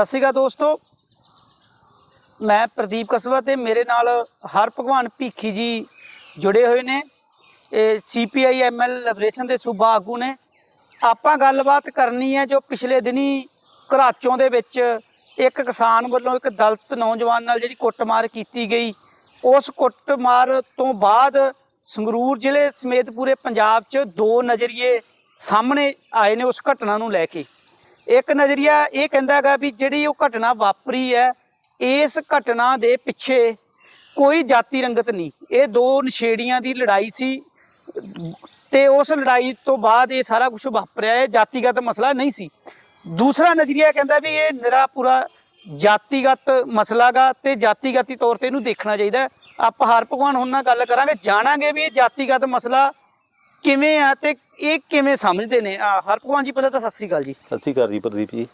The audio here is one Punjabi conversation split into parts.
ਸਤਿ ਸ਼੍ਰੀ ਅਕਾਲ ਦੋਸਤੋ। ਮੈਂ ਪ੍ਰਦੀਪ ਕਸਬਾ ਤੇ ਮੇਰੇ ਨਾਲ ਹਰ ਭਗਵਾਨ ਭੀਖੀ ਜੀ ਜੁੜੇ ਹੋਏ ਨੇ। ਇਹ ਸੀਪੀਆਈ ਐਮਐਲ ਲਿਬਰੇਸ਼ਨ ਦੇ ਸੂਬਾ ਆਗੂ ਨੇ। ਆਪਾਂ ਗੱਲਬਾਤ ਕਰਨੀ ਹੈ ਜੋ ਪਿਛਲੇ ਦਿਨੀ ਘਰਾਚੋਂ ਦੇ ਵਿੱਚ ਇੱਕ ਕਿਸਾਨ ਵੱਲੋਂ ਇੱਕ ਦਲਤ ਨੌਜਵਾਨ ਨਾਲ ਜਿਹੜੀ ਕੁੱਟਮਾਰ ਕੀਤੀ ਗਈ। ਉਸ ਕੁੱਟਮਾਰ ਤੋਂ ਬਾਅਦ ਸੰਗਰੂਰ ਜ਼ਿਲ੍ਹੇ ਸਮੇਤ ਪੂਰੇ ਪੰਜਾਬ 'ਚ ਦੋ ਨਜ਼ਰੀਏ ਸਾਹਮਣੇ ਆਏ ਨੇ ਉਸ ਘਟਨਾ ਨੂੰ ਲੈ ਕੇ। ਇੱਕ ਨਜ਼ਰੀਆ ਇਹ ਕਹਿੰਦਾ ਹੈਗਾ ਵੀ ਜਿਹੜੀ ਉਹ ਘਟਨਾ ਵਾਪਰੀ ਹੈ, ਇਸ ਘਟਨਾ ਦੇ ਪਿੱਛੇ ਕੋਈ ਜਾਤੀ ਰੰਗਤ ਨਹੀਂ। ਇਹ ਦੋ ਨਸ਼ੇੜੀਆਂ ਦੀ ਲੜਾਈ ਸੀ ਤੇ ਉਸ ਲੜਾਈ ਤੋਂ ਬਾਅਦ ਇਹ ਸਾਰਾ ਕੁਝ ਵਾਪਰਿਆ, ਇਹ ਜਾਤੀਗਤ ਮਸਲਾ ਨਹੀਂ ਸੀ। ਦੂਸਰਾ ਨਜ਼ਰੀਆ ਕਹਿੰਦਾ ਵੀ ਇਹ ਨਿਰਾ ਪੂਰਾ ਜਾਤੀਗਤ ਮਸਲਾ ਗਾ ਤੇ ਜਾਤੀਗਤੀ ਤੌਰ ਤੇ ਇਹਨੂੰ ਦੇਖਣਾ ਚਾਹੀਦਾ। ਆਪਾਂ ਹਰ ਭਗਵਾਨ ਹੁਣ ਨਾਲ ਗੱਲ ਕਰਾਂਗੇ, ਜਾਣਾਂਗੇ ਵੀ ਇਹ ਜਾਤੀਗਤ ਮਸਲਾ ਕਿਵੇਂ ਆ ਤੇ ਇਹ ਕਿਵੇਂ ਸਮਝਦੇ ਨੇ? ਆ ਹਰ ਭਗਵਾਨ ਜੀ ਪਹਿਲਾਂ ਤਾਂ ਸਤਿ ਸ੍ਰੀ ਅਕਾਲ ਜੀ। ਸਤਿ ਸ਼੍ਰੀ ਅਕਾਲ ਜੀ ਪ੍ਰਦੀਪ ਜੀ।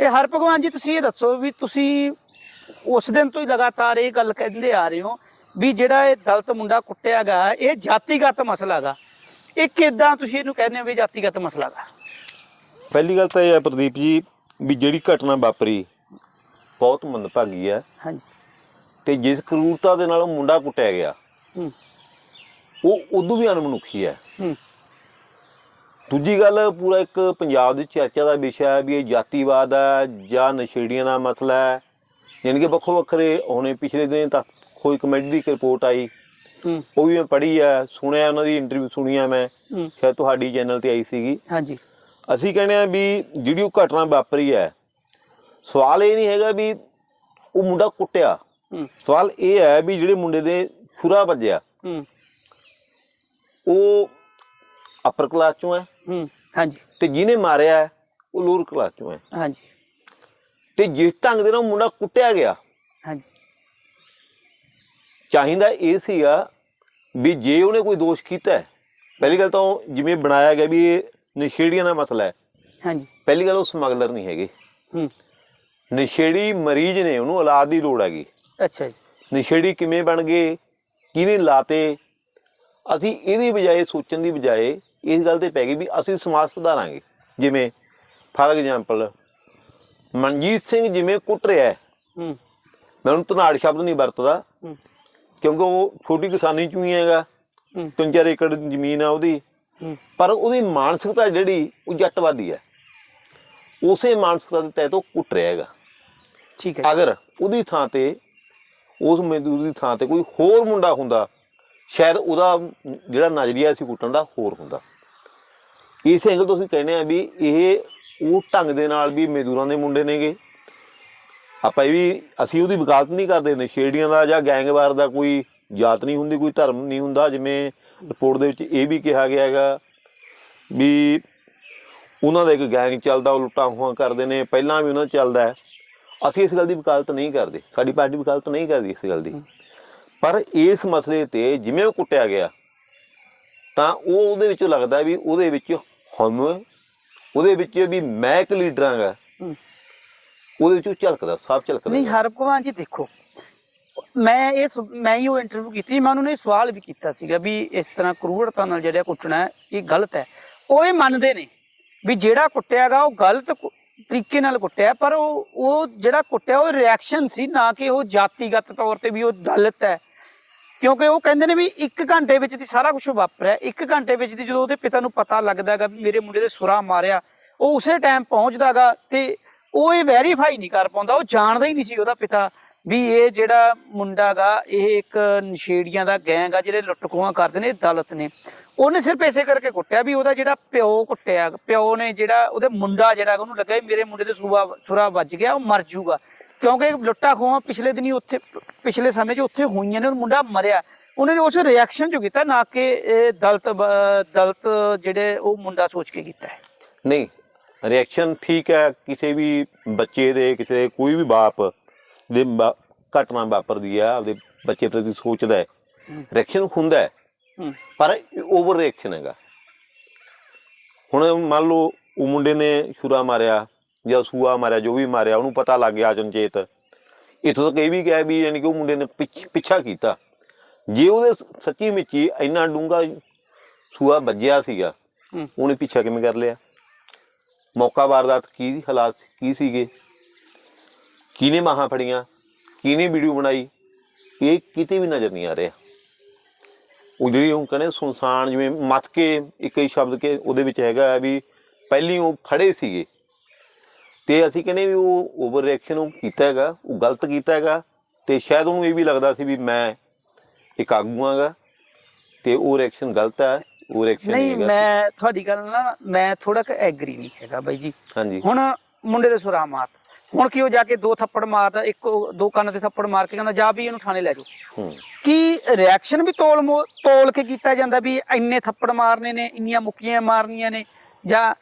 ਇਹ ਹਰ ਭਗਵਾਨ ਜੀ ਤੁਸੀਂ ਇਹ ਦੱਸੋ ਵੀ ਤੁਸੀਂ ਉਸ ਦਿਨ ਤੋਂ ਹੀ ਲਗਾਤਾਰ ਇਹ ਗੱਲ ਕਹਿੰਦੇ ਆ ਰਹੇ ਹੋ ਵੀ ਜਿਹੜਾ ਇਹ ਦਲਿਤ ਮੁੰਡਾ ਕੁੱਟਿਆ ਗਾ ਇਹ ਜਾਤੀਗਤ ਮਸਲਾ ਗਾ। ਇਹ ਕਿਦਾਂ ਤੁਸੀਂ ਇਹਨੂੰ ਕਹਿੰਦੇ ਹੋ ਵੀ ਜਾਤੀਗਤ ਮਸਲਾ ਗਾ? ਪਹਿਲੀ ਗੱਲ ਤਾਂ ਇਹ ਹੈ ਪ੍ਰਦੀਪ ਜੀ ਵੀ ਜਿਹੜੀ ਘਟਨਾ ਵਾਪਰੀ ਬਹੁਤ ਮੰਦਭਾਗੀ ਹੈ। ਹਾਂਜੀ। ਤੇ ਜਿਸ ਕਰੂਰਤਾ ਦੇ ਨਾਲ ਉਹ ਮੁੰਡਾ ਕੁੱਟਿਆ ਗਿਆ ਉਹ ਉਦੋਂ ਵੀ ਅਣਮਨੁੱਖੀ ਹੈ। ਹੂੰ। ਦੂਜੀ ਗੱਲ ਪੂਰਾ ਇੱਕ ਪੰਜਾਬ ਦੀ ਚਰਚਾ ਦਾ ਵਿਸ਼ਾ ਹੈ ਵੀ ਇਹ ਜਾਤੀਵਾਦ ਹੈ ਜਾਂ ਨਸ਼ੇੜੀਆਂ ਦਾ ਮਸਲਾ ਹੈ। ਯਾਨੀ ਕਿ ਵੱਖੋ ਵੱਖਰੇ ਹੁਣੇ ਪਿਛਲੇ ਦਿਨ ਤੱਕ ਕੋਈ ਕਮੇਟੀ ਦੀ ਰਿਪੋਰਟ ਆਈ। ਉਹ ਵੀ ਮੈਂ ਪੜ੍ਹੀ ਹੈ ਸੁਣਿਆ ਉਹਨਾਂ ਦੀ ਇੰਟਰਵਿਊ ਸੁਣੀ ਹੈ ਮੈਂ। ਸ਼ਾਇਦ ਤੁਹਾਡੀ ਚੈਨਲ ਤੇ ਆਈ ਸੀਗੀ। ਹਾਂਜੀ। ਅਸੀਂ ਕਹਿੰਦੇ ਆ ਵੀ ਜਿਹੜੀ ਉਹ ਘਟਨਾ ਵਾਪਰੀ ਹੈ ਸਵਾਲ ਇਹ ਨਹੀਂ ਹੈਗਾ ਵੀ ਉਹ ਮੁੰਡਾ ਕੁੱਟਿਆ। ਸਵਾਲ ਇਹ ਹੈ ਵੀ ਜਿਹੜੇ ਮੁੰਡੇ ਦੇ ਛੁਰਾ ਵੱਜਿਆ। ਉਹ ਅਪਰ ਕਲਾਸ ਚੋਂ ਹੈ। ਹੂੰ ਹਾਂਜੀ। ਤੇ ਜਿਹਨੇ ਮਾਰਿਆ ਹੈ, ਉਹ ਲੋਅਰ ਕਲਾਸ ਚੋਂ ਹੈ। ਹਾਂਜੀ। ਤੇ ਜਿਸ ਢੰਗ ਦੇ ਨਾਲ ਉਹ ਮੁੰਡਾ ਕੁੱਟਿਆ ਗਿਆ ਹਾਂਜੀ। ਚਾਹੀਦਾ ਇਹ ਸੀਗਾ ਵੀ ਜੇ ਉਹਨੇ ਕੋਈ ਦੋਸ਼ ਕੀਤਾ ਹੈ, ਪਹਿਲੀ ਗੱਲ ਤਾਂ ਉਹ ਜਿਵੇਂ ਬਣਾਇਆ ਗਿਆ ਵੀ ਇਹ ਨਸ਼ੇੜੀਆਂ ਦਾ ਮਸਲਾ ਹੈ। ਹਾਂਜੀ। ਪਹਿਲੀ ਗੱਲ ਉਹ ਸਮਗਲਰ ਨਹੀਂ ਹੈਗੇ। ਹੂੰ। ਨਸ਼ੇੜੀ ਮਰੀਜ਼ ਨੇ ਉਹਨੂੰ ਔਲਾਦ ਦੀ ਲੋੜ ਹੈਗੀ। ਅੱਛਾ ਜੀ। ਨਸ਼ੇੜੀ ਕਿਵੇਂ ਬਣ ਗਏ ਕਿਹਨੇ ਲਾਤੇ ਅਸੀਂ ਇਹਦੀ ਬਜਾਏ ਸੋਚਣ ਦੀ ਬਜਾਏ ਇਸ ਗੱਲ ਤੇ ਪੈ ਗਈ ਵੀ ਅਸੀਂ ਸਮਾਜ ਸੁਧਾਰਾਂਗੇ। ਜਿਵੇਂ ਫਾਰ ਐਗਜ਼ਾਮਪਲ ਮਨਜੀਤ ਸਿੰਘ ਜਿਵੇਂ ਕੁੱਟ ਰਿਹਾ ਹੈ। ਮੈਂ ਉਹਨੂੰ ਧਨਾੜ ਸ਼ਬਦ ਨਹੀਂ ਵਰਤਦਾ। ਕਿਉਂਕਿ ਉਹ ਛੋਟੀ ਕਿਸਾਨੀ ਚੋਂ ਹੀ ਹੈਗਾ। ਤਿੰਨ ਚਾਰ ਏਕੜ ਜ਼ਮੀਨ ਆ ਉਹਦੀ। ਪਰ ਉਹਦੀ ਮਾਨਸਿਕਤਾ ਜਿਹੜੀ ਉਹ ਜੱਟਵਾਦੀ ਹੈ। ਉਸੇ ਮਾਨਸਿਕਤਾ ਦੇ ਤਹਿਤ ਉਹ ਕੁੱਟ ਰਿਹਾ ਹੈਗਾ। ਠੀਕ ਹੈ। ਅਗਰ ਉਹਦੀ ਥਾਂ ਤੇ ਉਸ ਮਜ਼ਦੂਰ ਦੀ ਥਾਂ ਤੇ ਕੋਈ ਹੋਰ ਮੁੰਡਾ ਹੁੰਦਾ ਸ਼ਾਇਦ ਉਹਦਾ ਜਿਹੜਾ ਨਜ਼ਰੀਆ ਸੀ ਕੁੱਟਣ ਦਾ ਹੋਰ ਹੁੰਦਾ। ਇਸ ਐਂਗਲ ਤੋਂ ਅਸੀਂ ਕਹਿੰਦੇ ਆ ਵੀ ਇਹ ਉਹ ਢੰਗ ਦੇ ਨਾਲ ਵੀ ਮਜ਼ਦੂਰਾਂ ਦੇ ਮੁੰਡੇ ਨੇਗੇ। ਆਪਾਂ ਇਹ ਵੀ, ਅਸੀਂ ਉਹਦੀ ਵਕਾਲਤ ਨਹੀਂ ਕਰਦੇ ਨਸ਼ੇੜੀਆਂ ਦਾ ਜਾਂ ਗੈਂਗਵਾਰ ਦਾ ਕੋਈ ਜਾਤ ਨਹੀਂ ਹੁੰਦੀ, ਕੋਈ ਧਰਮ ਨਹੀਂ ਹੁੰਦਾ। ਜਿਵੇਂ ਰਿਪੋਰਟ ਦੇ ਵਿੱਚ ਇਹ ਵੀ ਕਿਹਾ ਗਿਆ ਹੈਗਾ ਵੀ ਉਹਨਾਂ ਦਾ ਇੱਕ ਗੈਂਗ ਚੱਲਦਾ, ਉਹ ਲੁੱਟਾਂ ਖੋਹਾਂ ਕਰਦੇ ਨੇ। ਪਹਿਲਾਂ ਵੀ ਉਹਨਾਂ ਚੱਲਦਾ ਅਸੀਂ ਇਸ ਗੱਲ ਦੀ ਵਕਾਲਤ ਨਹੀਂ ਕਰਦੇ। ਸਾਡੀ ਪਾਰਟੀ ਵਕਾਲਤ ਨਹੀਂ ਕਰਦੀ ਇਸ ਗੱਲ ਦੀ। ਪਰ ਇਸ ਮਸਲੇ ਤੇ ਜਿਵੇਂ ਉਹ ਕੁੱਟਿਆ ਗਿਆ ਤਾਂ ਉਹ ਉਹਦੇ ਵਿੱਚੋਂ ਲੱਗਦਾ ਵੀ ਉਹਦੇ ਵਿੱਚ ਹਮ ਉਹਦੇ ਵਿੱਚ ਵੀ ਮੈਂ ਇੱਕ ਲੀਡਰ ਆਂਗਾ। ਉਹਦੇ ਵਿੱਚੋਂ ਝਲਕਦਾ ਸਾਫ਼ ਝਲਕਦਾ ਨਹੀਂ ਹਰ ਭਗਵਾਨ ਜੀ ਦੇਖੋ ਮੈਂ ਇਹ ਮੈਂ ਹੀ ਉਹ ਇੰਟਰਵਿਊ ਕੀਤੀ ਮੈਂ ਉਹਨਾਂ ਨੂੰ ਇਹ ਸਵਾਲ ਵੀ ਕੀਤਾ ਸੀਗਾ ਵੀ ਇਸ ਤਰ੍ਹਾਂ ਕਰੂੜਤਾ ਨਾਲ ਜਿਹੜਾ ਕੁੱਟਣਾ ਇਹ ਗਲਤ ਹੈ। ਉਹ ਇਹ ਮੰਨਦੇ ਨੇ ਵੀ ਜਿਹੜਾ ਕੁੱਟਿਆਗਾ ਉਹ ਗਲਤ ਤਰੀਕੇ ਨਾਲ ਕੁੱਟਿਆ ਪਰ ਉਹ ਉਹ ਜਿਹੜਾ ਕੁੱਟਿਆ ਉਹ ਰਿਐਕਸ਼ਨ ਸੀ ਨਾ ਕਿ ਉਹ ਜਾਤੀਗਤ ਤੌਰ ਤੇ ਵੀ ਉਹ ਗਲਤ ਹੈ। ਕਿਉਂਕਿ ਉਹ ਕਹਿੰਦੇ ਨੇ ਵੀ 1 ਘੰਟੇ ਵਿੱਚ ਦੀ ਸਾਰਾ ਕੁਝ ਵਾਪਰਿਆ। 1 ਘੰਟੇ ਵਿੱਚ ਦੀ ਜਦੋਂ ਉਹਦੇ ਪਿਤਾ ਨੂੰ ਪਤਾ ਲੱਗਦਾ ਲੱਗਦਾਗਾ ਵੀ ਮੇਰੇ ਮੁੰਡੇ ਦੇ ਸੁਰਾ ਮਾਰਿਆ, ਉਹ ਉਸੇ ਟਾਈਮ ਪਹੁੰਚਦਾਗਾ ਤੇ ਉਹ ਇਹ ਵੈਰੀਫਾਈ ਨਹੀਂ ਕਰ ਪਾਉਂਦਾ, ਉਹ ਜਾਣਦਾ ਹੀ ਨਹੀਂ ਸੀ ਉਹਦਾ ਪਿਤਾ। ਵੀ ਇਹ ਜਿਹੜਾ ਮੁੰਡਾ ਇਹ ਇੱਕ ਨਸ਼ੇੜੀਆਂ ਦਾ ਗੈਂਗ ਆ ਜਿਹੜੇ ਲੁੱਟ ਖੋਹਾਂ ਕਰਦੇ ਨੇ ਦਲਤ ਨੇ। ਉਹਨੇ ਸਿਰਫ ਇਸੇ ਕਰਕੇ ਕੁੱਟਿਆ ਵੀ ਉਹਦਾ ਜਿਹੜਾ ਪਿਓ ਕੁੱਟਿਆ। ਪਿਓ ਨੇ ਜਿਹੜਾ ਉਹਦੇ ਮੁੰਡਾ ਜਿਹੜਾ ਉਹਨੂੰ ਲੱਗਾ ਮੇਰੇ ਮੁੰਡੇ ਦੇ ਸੂਆ, ਸੁਰਾ ਵੱਜ ਗਿਆ, ਉਹ ਮਰ ਜਾਊਗਾ ਕਿਉਂਕਿ ਲੁੱਟਾ ਖੋਹਾਂ ਪਿਛਲੇ ਦਿਨੀ ਉੱਥੇ, ਪਿਛਲੇ ਸਮੇਂ 'ਚ ਉੱਥੇ ਹੋਈਆਂ ਨੇ ਉਹ ਮੁੰਡਾ ਮਰਿਆ। ਉਹਨੇ ਉਸ ਰਿਐਕਸ਼ਨ 'ਚ ਕੀਤਾ, ਨਾ ਕਿ ਦਲਤ ਦਲਤ ਜਿਹੜੇ ਉਹ ਮੁੰਡਾ ਸੋਚ ਕੇ ਕੀਤਾ। ਹੈ ਨਹੀਂ ਰਿਐਕਸ਼ਨ ਠੀਕ ਹੈ, ਕਿਸੇ ਵੀ ਬੱਚੇ ਦੇ, ਕਿਸੇ ਕੋਈ ਵੀ ਬਾਪ ਦੇ ਘਟਨਾ ਵਾਪਰਦੀ ਹੈ ਆਪਦੇ ਬੱਚੇ ਪ੍ਰਤੀ ਸੋਚਦਾ ਹੈ। ਰਿਐਕਸ਼ਨ ਹੁੰਦਾ ਹੈ। ਪਰ ਓਵਰ ਰਿਐਕਸ਼ਨ ਹੈਗਾ। ਹੁਣ ਮੰਨ ਲਓ ਉਹ ਮੁੰਡੇ ਨੇ ਛੁਰਾ ਮਾਰਿਆ ਜਾਂ ਸੂਆ ਮਾਰਿਆ ਜੋ ਵੀ ਮਾਰਿਆ ਉਹਨੂੰ ਪਤਾ ਲੱਗ ਗਿਆ ਅਚਨਚੇਤ। ਇੱਥੋਂ ਤੱਕ ਇਹ ਵੀ ਕਿਹਾ ਵੀ ਯਾਨੀ ਕਿ ਉਹ ਮੁੰਡੇ ਨੇ ਪਿੱਛ- ਕੀਤਾ। ਜੇ ਉਹਦੇ ਸੱਚੀ ਮਿੱਚੀ ਇੰਨਾ ਡੂੰਗਾ ਸੂਆ ਵੱਜਿਆ ਸੀਗਾ ਉਹਨੇ ਪਿੱਛਾ ਕਿਵੇਂ ਕਰ ਲਿਆ? ਮੌਕਾ ਵਾਰਦਾਤ ਕੀ ਹਾਲਾਤ ਕੀ ਸੀਗੇ? ਕਿਹਨੇ ਬਾਹਾਂ ਫੜੀਆਂ ਕਿਹਨੇ ਵੀਡੀਓ ਬਣਾਈ ਇਹ ਕਿਤੇ ਵੀ ਨਜ਼ਰ ਨਹੀਂ ਆ ਰਿਹਾ। ਉਹ ਜਿਹੜੀ ਉਹ ਕਹਿੰਦੇ ਸੁਨਸਾਨ ਜਿਵੇਂ ਮੱਥ ਕੇ ਇੱਕ ਹੀ ਸ਼ਬਦ ਕੇ ਉਹਦੇ ਵਿੱਚ ਹੈਗਾ ਵੀ ਪਹਿਲੀ ਉਹ ਖੜੇ ਸੀਗੇ। ਤੇ ਅਸੀਂ ਕਹਿੰਦੇ ਵੀ ਉਹ ਓਵਰ ਰਿਐਕਸ਼ਨ ਉਹ ਕੀਤਾ ਹੈਗਾ ਉਹ ਗਲਤ ਕੀਤਾ ਹੈਗਾ ਤੇ ਸ਼ਾਇਦ ਉਹਨੂੰ ਇਹ ਵੀ ਲੱਗਦਾ ਸੀ ਵੀ ਮੈਂ ਇੱਕ ਆਗੂ ਆਂਗਾ ਤੇ ਉਹ ਰਿਐਕਸ਼ਨ ਗਲਤ ਹੈ ਉਹ ਰਿਐਕਸ਼ਨ ਨਹੀਂ ਮੈਂ ਤੁਹਾਡੀ ਗੱਲ ਨਾਲ ਮੈਂ ਥੋੜਾ ਕੁ ਐਗਰੀ ਨਹੀਂ ਹੈਗਾ ਬਾਈ ਜੀ। ਹਾਂਜੀ। ਹੁਣ ਮੁੰਡੇ ਦੇ ਸੁਰਾ ਮਾਰ ਹੁਣ ਕੀ ਉਹ ਜਾ ਕੇ ਦੋ ਥੱਪੜ ਮਾਰਦਾ, ਇੱਕ ਦੋ ਕੰਨ ਤੇ ਥੱਪੜ ਮਾਰ ਕੇ ਕਹਿੰਦਾ, ਜਾ ਵੀ ਇਹਨੂੰ ਥਾਣੇ ਲੈ ਜਾਓ। ਕੀ ਰਿਐਕਸ਼ਨ ਵੀ ਤੋਲ ਮੋ- ਤੋਲ ਕੇ ਕੀਤਾ ਜਾਂਦਾ ਵੀ ਇੰਨੇ ਥੱਪੜ ਮਾਰਨੇ ਨੇ, ਇੰਨੀਆਂ ਮੁੱਕੀਆਂ ਮਾਰਨੀਆਂ ਨੇ, ਜਾਂ